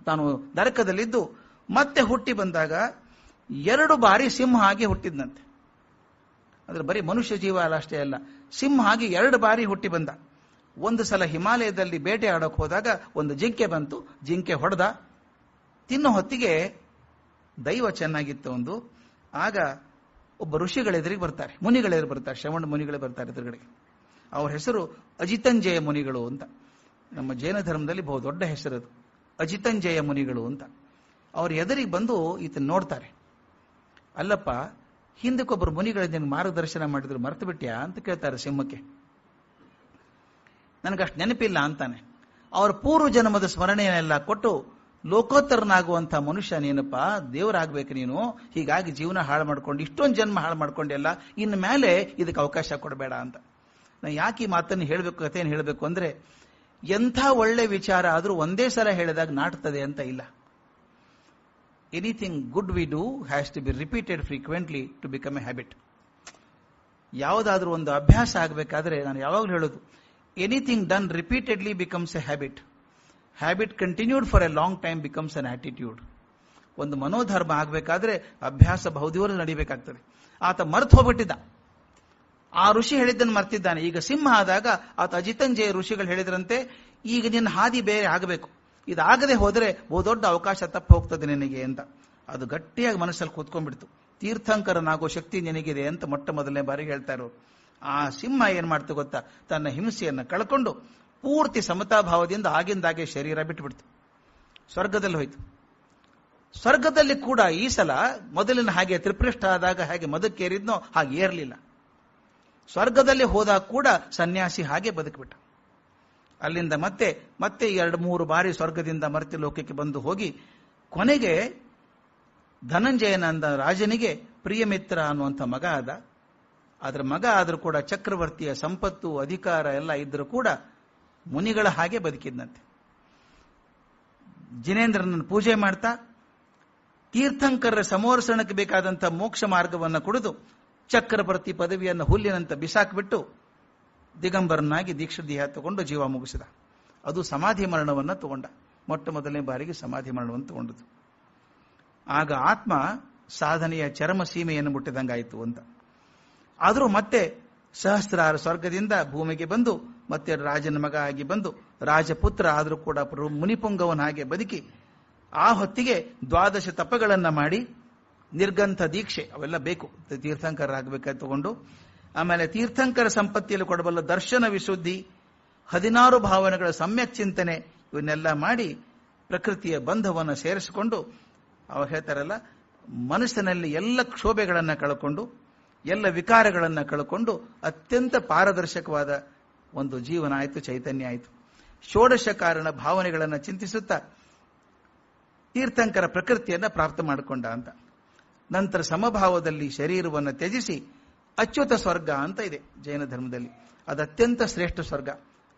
ತಾನು ದರಕದಲ್ಲಿದ್ದು ಮತ್ತೆ ಹುಟ್ಟಿ ಬಂದಾಗ ಎರಡು ಬಾರಿ ಸಿಂಹ ಆಗಿ ಹುಟ್ಟಿದ್ನಂತೆ. ಅಂದ್ರೆ ಬರೀ ಮನುಷ್ಯ ಜೀವ ಅಲ್ಲ, ಅಷ್ಟೇ ಅಲ್ಲ. ಸಿಂಹ ಆಗಿ ಎರಡು ಬಾರಿ ಹುಟ್ಟಿ ಬಂದ. ಒಂದು ಸಲ ಹಿಮಾಲಯದಲ್ಲಿ ಬೇಟೆ ಆಡೋಕೆ ಹೋದಾಗ ಒಂದು ಜಿಂಕೆ ಬಂತು. ಜಿಂಕೆ ಹೊಡೆದ. ತಿನ್ನೋ ಹೊತ್ತಿಗೆ ದೈವ ಚೆನ್ನಾಗಿತ್ತು ಒಂದು. ಆಗ ಒಬ್ಬ ಋಷಿಗಳೆದುರಿಗೆ ಬರ್ತಾರೆ, ಮುನಿಗಳೆದುರು ಬರ್ತಾರೆ, ಶ್ರವಣ ಮುನಿಗಳೇ ಬರ್ತಾರೆ ಎದುರುಗಡೆಗೆ ಅವ್ರ ಹೆಸರು ಅಜಿತಂಜಯ ಮುನಿಗಳು ಅಂತ. ನಮ್ಮ ಜೈನ ಧರ್ಮದಲ್ಲಿ ಬಹು ದೊಡ್ಡ ಹೆಸರದು ಅಜಿತಂಜಯ ಮುನಿಗಳು ಅಂತ. ಅವ್ರ ಎದುರಿಗೆ ಬಂದು ಈತನ ನೋಡ್ತಾರೆ. ಅಲ್ಲಪ್ಪ ಹಿಂದಕ್ಕೊಬ್ಬರು ಮುನಿಗಳು ನಿನ್ಗೆ ಮಾರ್ಗದರ್ಶನ ಮಾಡಿದ್ರು ಮರೆತು ಬಿಟ್ಯಾ ಅಂತ ಕೇಳ್ತಾರೆ ಸಿಂಹಕ್ಕೆ. ನನಗಷ್ಟು ನೆನಪಿಲ್ಲ ಅಂತಾನೆ. ಅವರ ಪೂರ್ವ ಜನ್ಮದ ಸ್ಮರಣೆಯನ್ನೆಲ್ಲ ಕೊಟ್ಟು ಲೋಕೋತ್ತರನಾಗುವಂತಹ ಮನುಷ್ಯ ನೀನಪ್ಪ, ದೇವರಾಗಬೇಕು ನೀನು. ಹೀಗಾಗಿ ಜೀವನ ಹಾಳು ಮಾಡ್ಕೊಂಡು, ಇಷ್ಟೊಂದು ಜನ್ಮ ಹಾಳು ಮಾಡ್ಕೊಂಡೆಲ್ಲ ಇನ್ನು ಮೇಲೆ ಇದಕ್ಕೆ ಅವಕಾಶ ಕೊಡಬೇಡ ಅಂತ. ನಾನು ಯಾಕೆ ಈ ಮಾತನ್ನು ಹೇಳಬೇಕು, ಕಥೆಯನ್ನು ಹೇಳಬೇಕು ಅಂದ್ರೆ, ಎಂಥ ಒಳ್ಳೆ ವಿಚಾರ ಆದರೂ ಒಂದೇ ಸಲ ಹೇಳಿದಾಗ ನಾಟ್ತದೆ ಅಂತ ಇಲ್ಲ. Anything good we do has to be repeated frequently to become a habit ಯಾವುದಾದ್ರೂ ಒಂದು ಅಭ್ಯಾಸ ಆಗಬೇಕಾದ್ರೆ ನಾನು ಯಾವಾಗಲೂ ಹೇಳೋದು anything done repeatedly becomes a habit habit continued for a long time becomes an attitude ಒಂದು ಮನೋಧರ್ಮ ಆಗಬೇಕಾದ್ರೆ ಅಭ್ಯಾಸ ಬಹುದೂರ ನಡಿಬೇಕಾಗ್ತದೆ. ಆತ ಮರ್ತು ಹೋಗ್ಬಿಟ್ಟಿದ್ದ. ಆ ಋಷಿ ಹೇಳಿದ್ದನ್ನು ಮರ್ತಿದ್ದಾನೆ. ಈಗ ಸಿಂಹ ಆದಾಗ ಆತ ಅಜಿತಂಜಯ ಋಷಿಗಳು ಹೇಳಿದ್ರಂತೆ, ಈಗ ನಿನ್ನ ಹಾದಿ ಬೇರೆ ಆಗಬೇಕು. ಇದಾಗದೆ ಹೋದರೆ ಬಹುದೊಡ್ಡ ಅವಕಾಶ ತಪ್ಪ ಹೋಗ್ತದೆ ನಿನಗೆ ಅಂತ. ಅದು ಗಟ್ಟಿಯಾಗಿ ಮನಸ್ಸಲ್ಲಿ ಕೂತ್ಕೊಂಡ್ಬಿಡ್ತು. ತೀರ್ಥಂಕರನಾಗೋ ಶಕ್ತಿ ನಿನಗಿದೆ ಅಂತ ಮೊಟ್ಟ ಮೊದಲನೇ ಬಾರಿ ಹೇಳ್ತಾ ಇರೋರು. ಆ ಸಿಂಹ ಏನ್ ಮಾಡ್ತು ಗೊತ್ತಾ? ತನ್ನ ಹಿಂಸೆಯನ್ನು ಕಳ್ಕೊಂಡು ಪೂರ್ತಿ ಸಮತಾಭಾವದಿಂದ ಆಗಿಂದಾಗೆ ಶರೀರ ಬಿಟ್ಟುಬಿಡ್ತು ಸ್ವರ್ಗದಲ್ಲಿ ಹೋಯ್ತು. ಸ್ವರ್ಗದಲ್ಲಿ ಕೂಡ ಈ ಸಲ ಮೊದಲಿನ ಹಾಗೆ ತ್ರಿಪೃಷ್ಠ ಆದಾಗ ಹಾಗೆ ಮದಕ್ಕೇರಿದ್ನೋ ಹಾಗೆ ಏರ್ಲಿಲ್ಲ. ಸ್ವರ್ಗದಲ್ಲಿ ಹೋದಾಗ ಕೂಡ ಸನ್ಯಾಸಿ ಹಾಗೆ ಬದುಕಿಬಿಟ್ಟ ಅಲ್ಲಿಂದ ಮತ್ತೆ ಮತ್ತೆ ಎರಡು ಮೂರು ಬಾರಿ ಸ್ವರ್ಗದಿಂದ ಮರ್ತಿ ಲೋಕಕ್ಕೆ ಬಂದು ಹೋಗಿ ಕೊನೆಗೆ ಧನಂಜಯನಂದ ರಾಜನಿಗೆ ಪ್ರಿಯಮಿತ್ರ ಅನ್ನುವಂಥ ಮಗ ಆದ. ಅದರ ಮಗ ಆದರೂ ಕೂಡ ಚಕ್ರವರ್ತಿಯ ಸಂಪತ್ತು, ಅಧಿಕಾರ ಎಲ್ಲ ಇದ್ದರೂ ಕೂಡ ಮುನಿಗಳ ಹಾಗೆ ಬದುಕಿದ್ನಂತೆ. ಜಿನೇಂದ್ರನನ್ನು ಪೂಜೆ ಮಾಡ್ತಾ ತೀರ್ಥಂಕರರ ಸಮೋರ್ಸಣಕ್ಕೆ ಬೇಕಾದಂಥ ಮೋಕ್ಷ ಮಾರ್ಗವನ್ನು ಕುಡಿದು ಚಕ್ರವರ್ತಿ ಪದವಿಯನ್ನು ಹುಲ್ಲಿನಂತ ಬಿಸಾಕ್ಬಿಟ್ಟು ದಿಗಂಬರನಾಗಿ ದೀಕ್ಷಾದೇಹ ತಗೊಂಡು ಜೀವ ಮುಗಿಸಿದ. ಅದು ಸಮಾಧಿ ಮರಣವನ್ನು ತಗೊಂಡ. ಮೊಟ್ಟ ಮೊದಲನೇ ಬಾರಿಗೆ ಸಮಾಧಿ ಮರಣವನ್ನು ತಗೊಂಡದ್ದು. ಆಗ ಆತ್ಮ ಸಾಧನೆಯ ಚರಮ ಸೀಮೆಯನ್ನು ಮುಟ್ಟಿದಂಗಾಯಿತು ಅಂತ. ಆದರೂ ಮತ್ತೆ ಸಹಸ್ರಾರು ಸ್ವರ್ಗದಿಂದ ಭೂಮಿಗೆ ಬಂದು, ಮತ್ತೆ ರಾಜನ ಮಗ ಆಗಿ ಬಂದು, ರಾಜಪುತ್ರ ಆದರೂ ಕೂಡ ಮುನಿಪುಂಗವನ ಹಾಗೆ ಬದುಕಿ, ಆ ಹೊತ್ತಿಗೆ ದ್ವಾದಶ ತಪಗಳನ್ನು ಮಾಡಿ ನಿರ್ಗಂಥ ದೀಕ್ಷೆ, ಅವೆಲ್ಲ ಬೇಕು. ತೀರ್ಥಂಕರಾಗಬೇಕಾಗಿ ತಗೊಂಡು, ಆಮೇಲೆ ತೀರ್ಥಂಕರ ಸಂಪತ್ತಿಯಲ್ಲಿ ಕೊಡಬಲ್ಲ ದರ್ಶನ ವಿಶುದ್ಧಿ, ಹದಿನಾರು ಭಾವನೆಗಳ ಸಮ್ಯಕ್ ಚಿಂತನೆ, ಇವನ್ನೆಲ್ಲ ಮಾಡಿ ಪ್ರಕೃತಿಯ ಬಂಧವನ್ನು ಸೇರಿಸಿಕೊಂಡು ಅವ್ರು ಹೇಳ್ತಾರಲ್ಲ ಮನಸ್ಸಿನಲ್ಲಿ ಎಲ್ಲ ಕ್ಷೋಭೆಗಳನ್ನು ಕಳ್ಕೊಂಡು, ಎಲ್ಲ ವಿಕಾರಗಳನ್ನು ಕಳ್ಕೊಂಡು ಅತ್ಯಂತ ಪಾರದರ್ಶಕವಾದ ಒಂದು ಜೀವನ ಆಯಿತು, ಚೈತನ್ಯ ಆಯಿತು. ಷೋಡಶ ಕಾರಣ ಭಾವನೆಗಳನ್ನು ಚಿಂತಿಸುತ್ತಾ ತೀರ್ಥಂಕರ ಪ್ರಕೃತಿಯನ್ನು ಪ್ರಾಪ್ತ ಮಾಡಿಕೊಂಡ ಅಂತ. ನಂತರ ಸಮಭಾವದಲ್ಲಿ ಶರೀರವನ್ನು ತ್ಯಜಿಸಿ ಅಚ್ಯುತ ಸ್ವರ್ಗ ಅಂತ ಇದೆ ಜೈನ ಧರ್ಮದಲ್ಲಿ. ಅದು ಅತ್ಯಂತ ಶ್ರೇಷ್ಠ ಸ್ವರ್ಗ.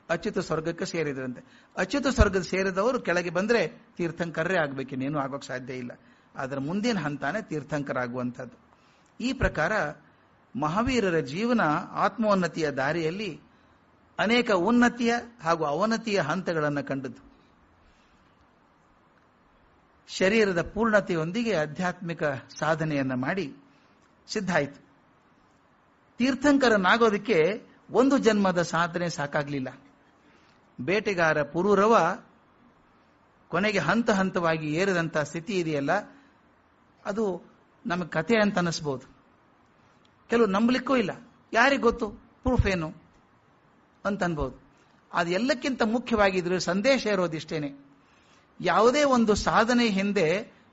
ಅಚ್ಯುತ ಸ್ವರ್ಗಕ್ಕೆ ಸೇರಿದ್ರಂತೆ ಅಚ್ಯುತ ಸ್ವರ್ಗದ ಸೇರಿದವರು ಕೆಳಗೆ ಬಂದ್ರೆ ತೀರ್ಥಂಕರರೇ ಆಗ್ಬೇಕಿನ್ನೇನು ಆಗೋಕ್ ಸಾಧ್ಯ ಇಲ್ಲ. ಅದರ ಮುಂದಿನ ಹಂತಾನೆ ತೀರ್ಥಂಕರ ಆಗುವಂಥದ್ದು ಈ ಪ್ರಕಾರ ಮಹಾವೀರರ ಜೀವನ ಆತ್ಮೋನ್ನತಿಯ ದಾರಿಯಲ್ಲಿ ಅನೇಕ ಉನ್ನತಿಯ ಹಾಗೂ ಅವನತಿಯ ಹಂತಗಳನ್ನು ಕಂಡದ್ದು. ಶರೀರದ ಪೂರ್ಣತೆಯೊಂದಿಗೆ ಆಧ್ಯಾತ್ಮಿಕ ಸಾಧನೆಯನ್ನ ಮಾಡಿ ಸಿದ್ಧ ಆಯಿತು. ತೀರ್ಥಂಕರನಾಗೋದಕ್ಕೆ ಒಂದು ಜನ್ಮದ ಸಾಧನೆ ಸಾಕಾಗಲಿಲ್ಲ. ಬೇಟೆಗಾರ ಪುರೂರವ ಕೊನೆಗೆ ಹಂತ ಹಂತವಾಗಿ ಏರಿದಂತಹ ಸ್ಥಿತಿ ಇದೆಯಲ್ಲ, ಅದು ನಮಗೆ ಕಥೆ ಅಂತ ಅನಿಸ್ಬೋದು ಕೆಲವು ನಂಬಲಿಕ್ಕೂ ಇಲ್ಲ. ಯಾರಿಗೆ ಗೊತ್ತು? ಪ್ರೂಫ್ ಏನು? ಅಂತ ಅನ್ಬೋದು. ಅದು ಎಲ್ಲಕ್ಕಿಂತ ಮುಖ್ಯವಾಗಿದ್ರೆ ಸಂದೇಶ ಇರೋದಿಷ್ಟೇನೆ. ಯಾವುದೇ ಒಂದು ಸಾಧನೆ ಹಿಂದೆ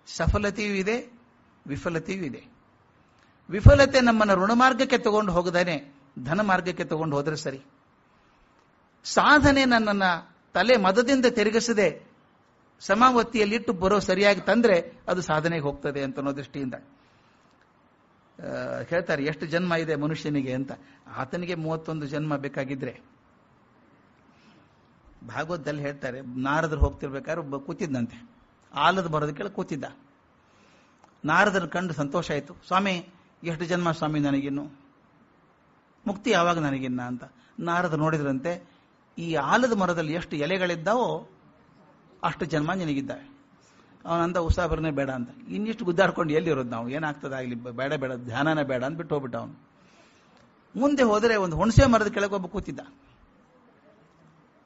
ಸಫಲತೆಯೂ ಇದೆ, ವಿಫಲತೆಯೂ ಇದೆ. ವಿಫಲತೆ ನಮ್ಮನ್ನು ಋಣಮಾರ್ಗಕ್ಕೆ ತಗೊಂಡು ಹೋಗದೇನೆ, ಧನ ಮಾರ್ಗಕ್ಕೆ ತಗೊಂಡು ಹೋದರೆ ಸರಿ. ಸಾಧನೆ ನನ್ನನ್ನ ತಲೆ ಮದದಿಂದ ತಿರುಗಿಸದೆ ಸಮಾವತಿಯಲ್ಲಿಟ್ಟು ಬರೋ ಸರಿಯಾಗಿ ತಂದ್ರೆ ಅದು ಸಾಧನೆಗೆ ಹೋಗ್ತದೆ ಅಂತ ಅನ್ನೋ ದೃಷ್ಟಿಯಿಂದ. ಹೇಳ್ತಾರೆ, ಎಷ್ಟು ಜನ್ಮ ಇದೆ ಮನುಷ್ಯನಿಗೆ ಅಂತ. ಆತನಿಗೆ ಮೂವತ್ತೊಂದು ಜನ್ಮ ಬೇಕಾಗಿದ್ರೆ. ಭಾಗವತದಲ್ಲಿ ಹೇಳ್ತಾರೆ, ನಾರದರು ಹೋಗ್ತಿರ್ಬೇಕಾದ್ರೆ ಒಬ್ಬ ಕೂತಿದ್ದಂತೆ. ಆಲದ ಮರದ ಕೆಳಗೆ ಕೂತಿದ್ದ. ನಾರದರ ಕಂಡು ಸಂತೋಷ ಆಯಿತು. ಸ್ವಾಮಿ, ಎಷ್ಟು ಜನ್ಮ ಸ್ವಾಮಿ ನನಗಿನ್ನು? ಮುಕ್ತಿ ಯಾವಾಗ ನನಗಿನ್ನ ಅಂತ. ನಾರದ ನೋಡಿದ್ರಂತೆ, ಈ ಆಲದ ಮರದಲ್ಲಿ ಎಷ್ಟು ಎಲೆಗಳಿದ್ದಾವೋ ಅಷ್ಟು ಜನ್ಮ ನಿನಗಿದ್ದಾವೆ. ಅವನಂದ ಉಸಾಬರನೇ ಬೇಡ ಅಂತ. ಇನ್ನಿಷ್ಟು ಗುದ್ದಾಡ್ಕೊಂಡು ಎಲ್ಲಿರೋದು ನಾವು? ಏನಾಗ್ತದೆ? ಆಗಲಿ ಬೇಡ ಬೇಡ, ಧ್ಯಾನನೇ ಬೇಡ ಅಂತ ಬಿಟ್ಟು ಹೋಗ್ಬಿಟ್ಟ ಅವನು. ಮುಂದೆ ಹೋದರೆ ಒಂದು ಹುಣಸೆ ಮರದ ಕೆಳಗೆ ಒಬ್ಬ ಕೂತಿದ್ದ.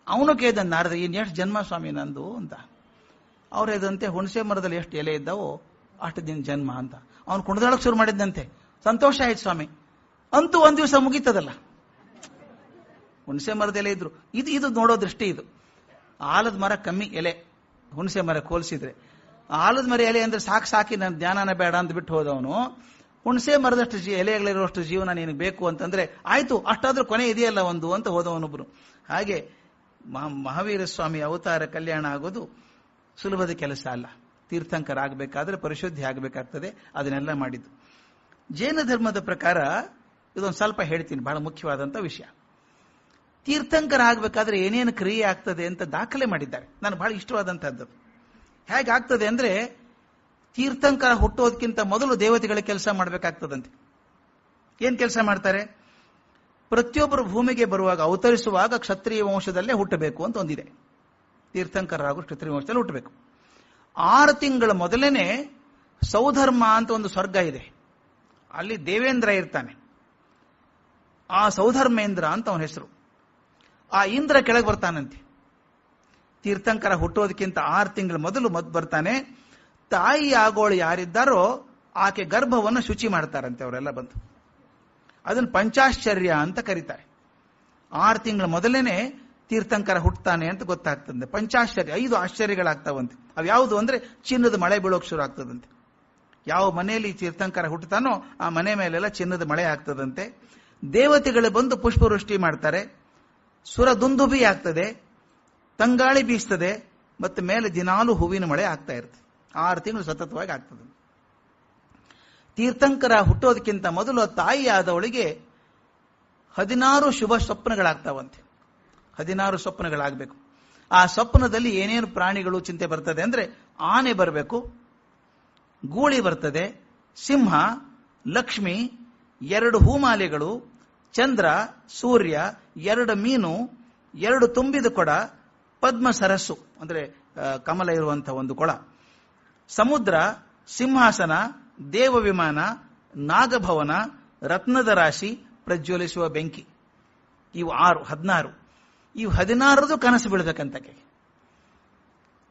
ಅವನು ಕೇಳಿದ ನಾರದ ಇನ್ ಎಷ್ಟು ಜನ್ಮ ಸ್ವಾಮಿ ನಂದು? ಅಂತ. ಅವ್ರೇದಂತೆ ಹುಣಸೆ ಮರದಲ್ಲಿ ಎಷ್ಟು ಎಲೆ ಇದ್ದಾವೋ ಅಷ್ಟು ದಿನ ಜನ್ಮ ಅಂತ. ಅವನು ಕುಣಿದಾಡಕ್ ಶುರು ಮಾಡಿದ್ದಂತೆ ಸಂತೋಷ ಆಯ್ತು ಸ್ವಾಮಿ. ಅಂತೂ ಒಂದ್ ದಿವಸ ಮುಗೀತದಲ್ಲ. ಹುಣಸೆ ಮರದ ಎಲೆ ಇದ್ರು. ಇದು ಇದು ನೋಡೋ ದೃಷ್ಟಿ ಇದು. ಆಲದ ಮರ ಕಮ್ಮಿ ಎಲೆ. ಹುಣಸೆ ಮರ ಕೋಲ್ಸಿದ್ರೆ. ಆಲದ ಮರ ಎಲೆ ಅಂದ್ರೆ ಸಾಕು ಸಾಕಿ ನನ್ನ ಜ್ಞಾನನ ಬೇಡ ಅಂತ ಬಿಟ್ಟು ಹೋದವನು. ಹುಣಸೆ ಮರದಷ್ಟು ಜೀ ಎಲೆಗಳಿರುವಷ್ಟು ಜೀವನ ನಿನಗೆ ಬೇಕು ಅಂತಂದ್ರೆ, ಆಯ್ತು, ಅಷ್ಟಾದ್ರೂ ಕೊನೆ ಇದೆಯಲ್ಲ ಒಂದು ಅಂತ ಹೋದವನೊಬ್ರು. ಹಾಗೆ ಮಹಾವೀರ ಸ್ವಾಮಿ ಅವತಾರ ಕಲ್ಯಾಣ ಆಗೋದು ಸುಲಭದ ಕೆಲಸ ಅಲ್ಲ. ತೀರ್ಥಂಕರ ಆಗಬೇಕಾದ್ರೆ ಪರಿಶುದ್ಧಿ ಆಗಬೇಕಾಗ್ತದೆ, ಅದನ್ನೆಲ್ಲ ಮಾಡಿದ್ದು. ಜೈನ ಧರ್ಮದ ಪ್ರಕಾರ ಇದೊಂದು ಸ್ವಲ್ಪ ಹೇಳ್ತೀನಿ, ಬಹಳ ಮುಖ್ಯವಾದಂಥ ವಿಷಯ. ತೀರ್ಥಂಕರ ಆಗಬೇಕಾದ್ರೆ ಏನೇನು ಕ್ರಿಯೆ ಆಗ್ತದೆ ಅಂತ ದಾಖಲೆ ಮಾಡಿದ್ದಾರೆ. ನಾನು ಬಹಳ ಇಷ್ಟವಾದಂಥದ್ದು ಹೇಗಾಗ್ತದೆ ಅಂದ್ರೆ ತೀರ್ಥಂಕರ ಹುಟ್ಟೋದಕ್ಕಿಂತ ಮೊದಲು ದೇವತೆಗಳ ಕೆಲಸ ಮಾಡಬೇಕಾಗ್ತದಂತೆ. ಏನ್ ಕೆಲಸ ಮಾಡ್ತಾರೆ? ಪ್ರತಿಯೊಬ್ಬರು ಭೂಮಿಗೆ ಬರುವಾಗ, ಅವತರಿಸುವಾಗ ಕ್ಷತ್ರಿಯ ವಂಶದಲ್ಲೇ ಹುಟ್ಟಬೇಕು ಅಂತ ಒಂದಿದೆ. ತೀರ್ಥಂಕರರಾಗೂ ಕ್ಷತ್ರಿಯ ವಂಶದಲ್ಲಿ ಹುಟ್ಟಬೇಕು. ಆರು ತಿಂಗಳ ಮೊದಲೇನೆ ಸೌಧರ್ಮ ಅಂತ ಒಂದು ಸ್ವರ್ಗ ಇದೆ. ಅಲ್ಲಿ ದೇವೇಂದ್ರ ಇರ್ತಾನೆ. ಆ ಸೌಧರ್ಮೇಂದ್ರ ಅಂತ ಅವನ ಹೆಸರು. ಆ ಇಂದ್ರ ಕೆಳಗೆ ಬರ್ತಾನಂತೆ. ತೀರ್ಥಂಕರ ಹುಟ್ಟೋದಕ್ಕಿಂತ ಆರು ತಿಂಗಳ ಮೊದಲು ಮದ್ ಬರ್ತಾನೆ. ತಾಯಿ ಆಗೋಳು ಯಾರಿದ್ದಾರೋ ಆಕೆ ಗರ್ಭವನ್ನು ಶುಚಿ ಮಾಡ್ತಾರಂತೆ ಅವರೆಲ್ಲ ಬಂದು. ಅದನ್ನು ಪಂಚಾಶ್ಚರ್ಯ ಅಂತ ಕರೀತಾರೆ. ಆರು ತಿಂಗಳ ಮೊದಲೇನೆ ತೀರ್ಥಂಕರ ಹುಟ್ಟತಾನೆ ಅಂತ ಗೊತ್ತಾಗ್ತದೆ ಪಂಚಾಶ್ಚರ್ಯ, ಐದು ಆಶ್ಚರ್ಯಗಳಾಗ್ತಾವಂತೆ. ಅವು ಯಾವುದು ಅಂದ್ರೆ ಚಿನ್ನದ ಮಳೆ ಬೀಳೋಕ್ ಶುರು ಆಗ್ತದಂತೆ. ಯಾವ ಮನೆಯಲ್ಲಿ ತೀರ್ಥಂಕರ ಹುಟ್ಟುತ್ತಾನೋ ಆ ಮನೆ ಮೇಲೆಲ್ಲ ಚಿನ್ನದ ಮಳೆ ಆಗ್ತದಂತೆ. ದೇವತೆಗಳು ಬಂದು ಪುಷ್ಪವೃಷ್ಟಿ ಮಾಡ್ತಾರೆ. ಸುರ ದುಂದುಬಿ ಆಗ್ತದೆ. ತಂಗಾಳಿ ಬೀಸ್ತದೆ. ಮತ್ತೆ ಮೇಲೆ ದಿನಾಲು ಹೂವಿನ ಮಳೆ ಆಗ್ತಾ ಇರ್ತದೆ. ಆರು ತಿಂಗಳು ಸತತವಾಗಿ ಆಗ್ತದೆ ತೀರ್ಥಂಕರ ಹುಟ್ಟೋದಕ್ಕಿಂತ ಮೊದಲು ತಾಯಿಯಾದವಳಿಗೆ ಹದಿನಾರು ಶುಭ ಸ್ವಪ್ನಗಳಾಗ್ತಾವಂತೆ. ಹದಿನಾರು ಸ್ವಪ್ನಗಳಾಗಬೇಕು. ಆ ಸ್ವಪ್ನದಲ್ಲಿ ಏನೇನು ಪ್ರಾಣಿಗಳು ಚಿಂತೆ ಬರ್ತದೆ ಅಂದ್ರೆ ಆನೆ ಬರಬೇಕು, ಗೂಳಿ ಬರ್ತದೆ, ಸಿಂಹ, ಲಕ್ಷ್ಮಿ, ಎರಡು ಹೂಮಾಲೆಗಳು, ಚಂದ್ರ, ಸೂರ್ಯ, ಎರಡು ಮೀನು, ಎರಡು ತುಂಬಿದ ಕೊಡ, ಪದ್ಮ ಸರಸ್ಸು ಅಂದ್ರೆ ಕಮಲ ಇರುವಂತಹ ಒಂದು ಕೊಳ. ಸಮುದ್ರ, ಸಿಂಹಾಸನ ದೇವ ವಿಮಾನ ನಾಗಭವನ, ರತ್ನದ ರಾಶಿ, ಪ್ರಜ್ವಲಿಸುವ ಬೆಂಕಿ. ಇವು ಆರು, ಹದಿನಾರು. ಇವು ಹದಿನಾರದು ಕನಸು ಬೀಳ್ಬೇಕಂತಕ್ಕೆ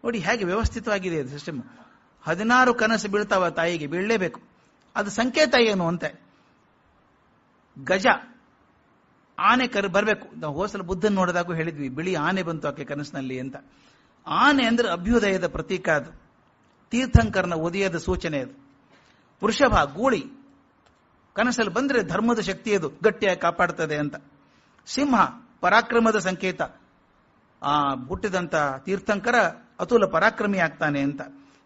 ನೋಡಿ, ಹೇಗೆ ವ್ಯವಸ್ಥಿತವಾಗಿದೆ ಸಿಸ್ಟಮ್ ಹದಿನಾರು ಕನಸು ಬೀಳ್ತಾವ ತಾಯಿಗೆ, ಬೀಳಲೇಬೇಕು. ಅದು ಸಂಕೇತ ಏನು ಅಂತೆ ಗಜ. ಆನೆ ಕರ್, ಬರಬೇಕು. ನಾವು ಹೋಸಲ ಬುದ್ಧನ್ ನೋಡಿದಾಗ ಹೇಳಿದ್ವಿ, ಬಿಳಿ ಆನೆ ಬಂತು ಆಕೆ ಕನಸಿನಲ್ಲಿ ಅಂತ. ಆನೆ ಅಂದ್ರೆ ಅಭ್ಯುದಯದ ಪ್ರತೀಕ ಅದು. ತೀರ್ಥಂಕರನ ಉದಯದ ಸೂಚನೆ ಅದು. ವೃಷಭ ಗೂಳಿ. ಕನಸಲ್ಲಿ ಬಂದ್ರೆ ಧರ್ಮದ ಶಕ್ತಿ ಅದು, ಗಟ್ಟಿಯಾಗಿ ಕಾಪಾಡ್ತದೆ ಅಂತ. ಸಿಂಹ, ಪರಾಕ್ರಮದ ಸಂಕೇತ. ಆ ಹುಟ್ಟಿದಂತ ತೀರ್ಥಂಕರ ಅತುಲ ಪರಾಕ್ರಮಿ ಆಗ್ತಾನೆ ಅಂತ.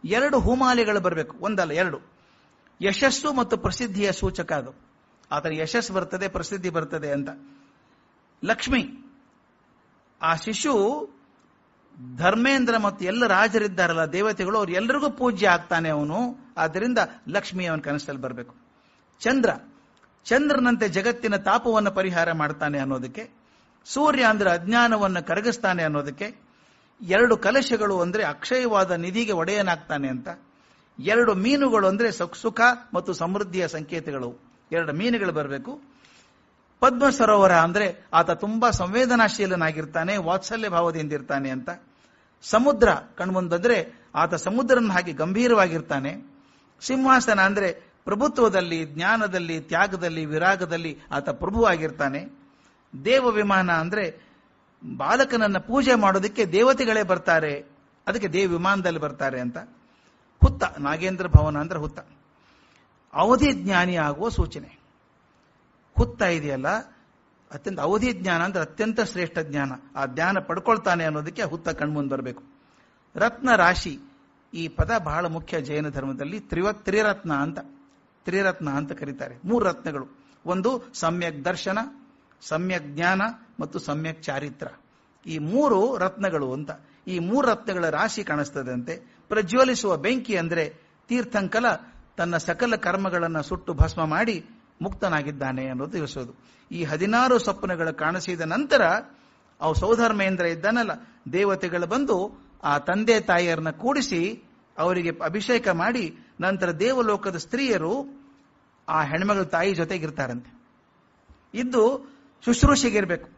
ಎರಡು ಹೂಮಾಲೆಗಳು ಬರಬೇಕು, ಒಂದಲ್ಲ, ಎರಡು. ಯಶಸ್ಸು ಮತ್ತು ಪ್ರಸಿದ್ಧಿಯ ಸೂಚಕ ಅದು. ಆತರ ಯಶಸ್ಸು ಬರ್ತದೆ, ಪ್ರಸಿದ್ಧಿ ಬರ್ತದೆ ಅಂತ. ಲಕ್ಷ್ಮಿ. ಆ ಶಿಶು ಧರ್ಮೇಂದ್ರ ಮತ್ತು ಎಲ್ಲ ರಾಜರಿದ್ದಾರಲ್ಲ, ದೇವತೆಗಳು, ಅವ್ರು ಎಲ್ಲರಿಗೂ ಪೂಜ್ಯ ಆಗ್ತಾನೆ ಅವನು. ಆದ್ದರಿಂದ ಲಕ್ಷ್ಮಿ ಅವನ ಕನಸಲ್ಲಿ ಬರಬೇಕು. ಚಂದ್ರ, ಚಂದ್ರನಂತೆ ಜಗತ್ತಿನ ತಾಪವನ್ನು ಪರಿಹಾರ ಮಾಡ್ತಾನೆ ಅನ್ನೋದಕ್ಕೆ, ಸೂರ್ಯ ಅಂದ್ರೆ ಅಜ್ಞಾನವನ್ನು ಕರಗಿಸ್ತಾನೆ ಅನ್ನೋದಕ್ಕೆ, ಎರಡು ಕಲಶಗಳು ಅಂದ್ರೆ ಅಕ್ಷಯವಾದ ನಿಧಿಗೆ ಒಡೆಯನಾಗ್ತಾನೆ ಅಂತ, ಎರಡು ಮೀನುಗಳು ಅಂದ್ರೆ ಸುಖ ಮತ್ತು ಸಮೃದ್ಧಿಯ ಸಂಕೇತಗಳು. ಎರಡು ಮೀನುಗಳು ಬರಬೇಕು. ಪದ್ಮ ಸರೋವರ ಅಂದ್ರೆ ಆತ ತುಂಬಾ ಸಂವೇದನಾಶೀಲನಾಗಿರ್ತಾನೆ, ವಾತ್ಸಲ್ಯ ಭಾವದಿಂದ ಇರ್ತಾನೆ ಅಂತ. ಸಮುದ್ರ ಕಣ್ಮುಂದಂದ್ರೆ ಆತ ಸಮುದ್ರನ ಹಾಗೆ ಗಂಭೀರವಾಗಿರ್ತಾನೆ. ಸಿಂಹಾಸನ ಅಂದರೆ ಪ್ರಭುತ್ವದಲ್ಲಿ, ಜ್ಞಾನದಲ್ಲಿ, ತ್ಯಾಗದಲ್ಲಿ, ವಿರಾಗದಲ್ಲಿ ಆತ ಪ್ರಭು ಆಗಿರ್ತಾನೆ. ದೇವ ವಿಮಾನ ಅಂದ್ರೆ ಬಾಲಕನನ್ನು ಪೂಜೆ ಮಾಡೋದಕ್ಕೆ ದೇವತೆಗಳೇ ಬರ್ತಾರೆ. ಅದಕ್ಕೆ ದೇವ ವಿಮಾನದಲ್ಲಿ ಬರ್ತಾರೆ ಅಂತ. ಹುತ್ತ, ನಾಗೇಂದ್ರ ಭವನ ಅಂದ್ರೆ ಹುತ್ತ. ಅವಧಿ ಜ್ಞಾನಿ ಆಗುವ ಸೂಚನೆ. ಹುತ್ತ ಇದೆಯಲ್ಲ, ಅತ್ಯಂತ ಅವಧಿ ಜ್ಞಾನ ಅಂದ್ರೆ ಅತ್ಯಂತ ಶ್ರೇಷ್ಠ ಜ್ಞಾನ. ಆ ಜ್ಞಾನ ಪಡ್ಕೊಳ್ತಾನೆ ಅನ್ನೋದಕ್ಕೆ ಹುತ್ತ ಕಣ್ಮುಂದ್ ಬರಬೇಕು. ರತ್ನ ರಾಶಿ. ಈ ಪದ ಬಹಳ ಮುಖ್ಯ ಜೈನ ಧರ್ಮದಲ್ಲಿ ತ್ರಿವ ತ್ರಿರತ್ನ ಅಂತ ತ್ರಿರತ್ನ ಅಂತ ಕರೀತಾರೆ. ಮೂರು ರತ್ನಗಳು. ಒಂದು, ಸಮ್ಯಕ್ ದರ್ಶನ, ಸಮ್ಯಕ್ ಜ್ಞಾನ ಮತ್ತು ಸಮ್ಯಕ್ ಚಾರಿತ್ರ. ಈ ಮೂರು ರತ್ನಗಳು ಅಂತ. ಈ ಮೂರು ರತ್ನಗಳ ರಾಶಿ ಕಾಣಿಸ್ತದಂತೆ. ಪ್ರಜ್ವಲಿಸುವ ಬೆಂಕಿ ಅಂದ್ರೆ ತೀರ್ಥಂಕಲ ತನ್ನ ಸಕಲ ಕರ್ಮಗಳನ್ನು ಸುಟ್ಟು ಭಸ್ಮ ಮಾಡಿ ಮುಕ್ತನಾಗಿದ್ದಾನೆ ಅನ್ನೋದು ತಿಳಿಸೋದು. ಈ ಹದಿನಾರು ಸ್ವಪ್ನಗಳು ಕಾಣಿಸಿದ ನಂತರ ಅವು ಸೌಧರ್ಮೇಂದ್ರ ಇದ್ದಾನಲ್ಲ, ದೇವತೆಗಳು ಬಂದು ಆ ತಂದೆ ತಾಯಿಯರನ್ನ ಕೂಡಿಸಿ ಅವರಿಗೆ ಅಭಿಷೇಕ ಮಾಡಿ ನಂತರ ದೇವಲೋಕದ ಸ್ತ್ರೀಯರು ಆ ಹೆಣ್ಮಗಳ ತಾಯಿ ಜೊತೆಗಿರ್ತಾರಂತೆ. ಇದ್ದು ಶುಶ್ರೂಷೆಗಿರ್ಬೇಕು.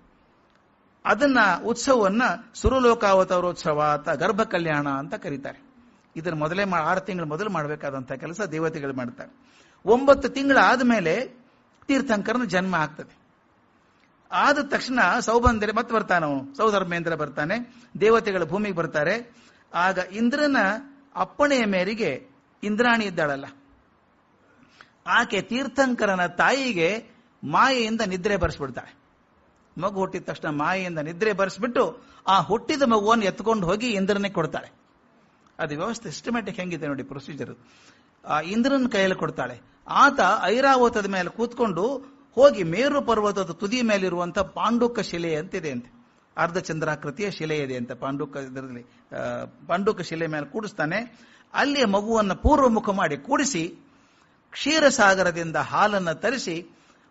ಅದನ್ನ ಉತ್ಸವವನ್ನ ಸುರಲೋಕಾವತಾರೋತ್ಸವ ಅಂತ ಗರ್ಭ ಕಲ್ಯಾಣ ಅಂತ ಕರೀತಾರೆ. ಇದನ್ನ ಮೊದಲೇ ಆರು ತಿಂಗಳು ಮೊದಲು ಮಾಡಬೇಕಾದಂತಹ ಕೆಲಸ ದೇವತೆಗಳು ಮಾಡ್ತಾರೆ. ಒಂಬತ್ತು ತಿಂಗಳು ಆದ್ಮೇಲೆ ತೀರ್ಥಂಕರನ ಜನ್ಮ ಆಗ್ತದೆ. ಆದ ತಕ್ಷಣ ಸೌಬಂಧರೆ ಮತ್ತೆ ಬರ್ತಾನೆ ಅವನು. ಸೌಧರ್ಮೇಂದ್ರ ಬರ್ತಾನೆ. ದೇವತೆಗಳ ಭೂಮಿಗೆ ಬರ್ತಾರೆ. ಆಗ ಇಂದ್ರನ ಅಪ್ಪಣೆಯ ಮೇರೆಗೆ ಇಂದ್ರಾಣಿ ಇದ್ದಾಳಲ್ಲ. ಆಕೆ ತೀರ್ಥಂಕರನ ತಾಯಿಗೆ ಮಾಯೆಯಿಂದ ನಿದ್ರೆ ಬರೆಸ್ಬಿಡ್ತಾಳೆ. ಮಗು ಹುಟ್ಟಿದ ತಕ್ಷಣ ಮಾಯೆಯಿಂದ ನಿದ್ರೆ ಬರೆಸ್ಬಿಟ್ಟು ಆ ಹುಟ್ಟಿದ ಮಗುವನ್ನು ಎತ್ಕೊಂಡು ಹೋಗಿ ಇಂದ್ರನೇ ಕೊಡ್ತಾಳೆ. ಅದು ವ್ಯವಸ್ಥೆ ಸಿಸ್ಟಮ್ಯಾಟಿಕ್ ಹೆಂಗಿದೆ ನೋಡಿ ಪ್ರೊಸೀಜರ್ ಆ ಇಂದ್ರನ ಕೈಯಲ್ಲಿ ಕೊಡ್ತಾಳೆ. ಆತ ಐರಾವತದ ಮೇಲೆ ಕೂತ್ಕೊಂಡು ಹೋಗಿ ಮೇರು ಪರ್ವತದ ತುದಿ ಮೇಲಿರುವಂಥ ಪಾಂಡುಕ ಶಿಲೆ ಅಂತಿದೆ ಅಂತೆ. ಚಂದ್ರಾಕೃತಿಯ ಶಿಲೆ ಇದೆ ಅಂತ ಪಾಂಡುಕ ಇದರಲ್ಲಿ ಪಾಂಡುಕ ಶಿಲೆ ಮೇಲೆ ಕೂಡಿಸ್ತಾನೆ. ಅಲ್ಲಿ ಮಗುವನ್ನು ಪೂರ್ವಮುಖ ಮಾಡಿ ಕೂಡಿಸಿ, ಕ್ಷೀರಸಾಗರದಿಂದ ಹಾಲನ್ನು ತರಿಸಿ,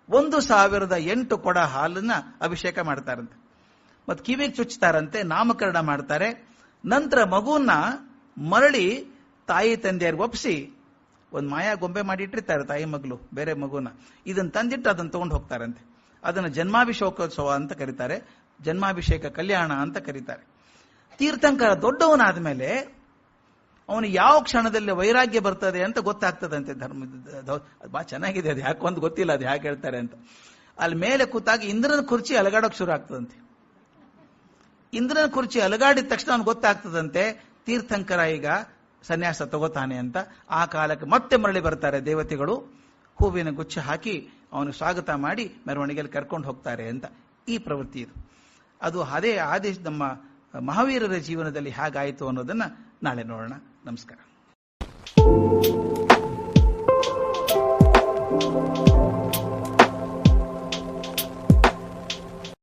ಒಂದು ಸಾವಿರದ ಎಂಟು ಕೊಡ ಹಾಲನ್ನ ಅಭಿಷೇಕ ಮಾಡ್ತಾರಂತೆ. ಮತ್ತು ಕಿವಿಗೆ ಚುಚ್ಚುತ್ತಾರಂತೆ ನಾಮಕರಣ ಮಾಡ್ತಾರೆ. ನಂತರ ಮಗುವನ್ನ ಮರಳಿ ತಾಯಿ ತಂದೆಯರಿಗೆ ಒಪ್ಪಿಸಿ ಒಂದು ಮಾಯಾ ಗೊಂಬೆ ಮಾಡಿ ಇಟ್ಟಿರ್ತಾರೆ ತಾಯಿ ಮಗಳು, ಬೇರೆ ಮಗುನ. ಇದನ್ನ ತಂದಿಟ್ಟು ಅದನ್ನ ತಗೊಂಡು ಹೋಗ್ತಾರಂತೆ. ಅದನ್ನ ಜನ್ಮಾಭಿಷೇಕೋತ್ಸವ ಅಂತ ಕರೀತಾರೆ, ಜನ್ಮಾಭಿಷೇಕ ಕಲ್ಯಾಣ ಅಂತ ಕರೀತಾರೆ. ತೀರ್ಥಂಕರ ದೊಡ್ಡವನಾದ ಮೇಲೆ ಅವನು ಯಾವ ಕ್ಷಣದಲ್ಲಿ ವೈರಾಗ್ಯ ಬರ್ತದೆ ಅಂತ ಗೊತ್ತಾಗ್ತದಂತೆ ಧರ್ಮ ಬಾ ಚೆನ್ನಾಗಿದೆ, ಅದು ಯಾಕೆ ಒಂದು ಗೊತ್ತಿಲ್ಲ ಅದು ಯಾಕೆ ಹೇಳ್ತಾರೆ ಅಂತ. ಅಲ್ಲಿ ಮೇಲೆ ಕೂತಾಗ ಇಂದ್ರನ ಕುರ್ಚಿ ಅಲಗಾಡೋಕೆ ಶುರು ಆಗ್ತದಂತೆ. ಇಂದ್ರನ ಕುರ್ಚಿ ಅಲಗಾಡಿದ ತಕ್ಷಣ ಅವ್ನು ಗೊತ್ತಾಗ್ತದಂತೆ, ತೀರ್ಥಂಕರ ಈಗ ಸನ್ಯಾಸ ತಗೋತಾನೆ ಅಂತ ಆ ಕಾಲಕ್ಕೆ ಮತ್ತೆ ಮರಳಿ ಬರ್ತಾರೆ ದೇವತೆಗಳು. ಹೂವಿನ ಗುಚ್ಛ ಹಾಕಿ ಅವನು ಸ್ವಾಗತ ಮಾಡಿ ಮೆರವಣಿಗೆಯಲ್ಲಿ ಕರ್ಕೊಂಡು ಹೋಗ್ತಾರೆ ಅಂತ ಈ ಪ್ರವೃತ್ತಿ ಇದು. ಅದು ಅದೇ ಆದೇಶ ನಮ್ಮ ಮಹಾವೀರರ ಜೀವನದಲ್ಲಿ ಹೇಗಾಯಿತು ಅನ್ನೋದನ್ನ ನಾಳೆ ನೋಡೋಣ. ನಮಸ್ಕಾರ.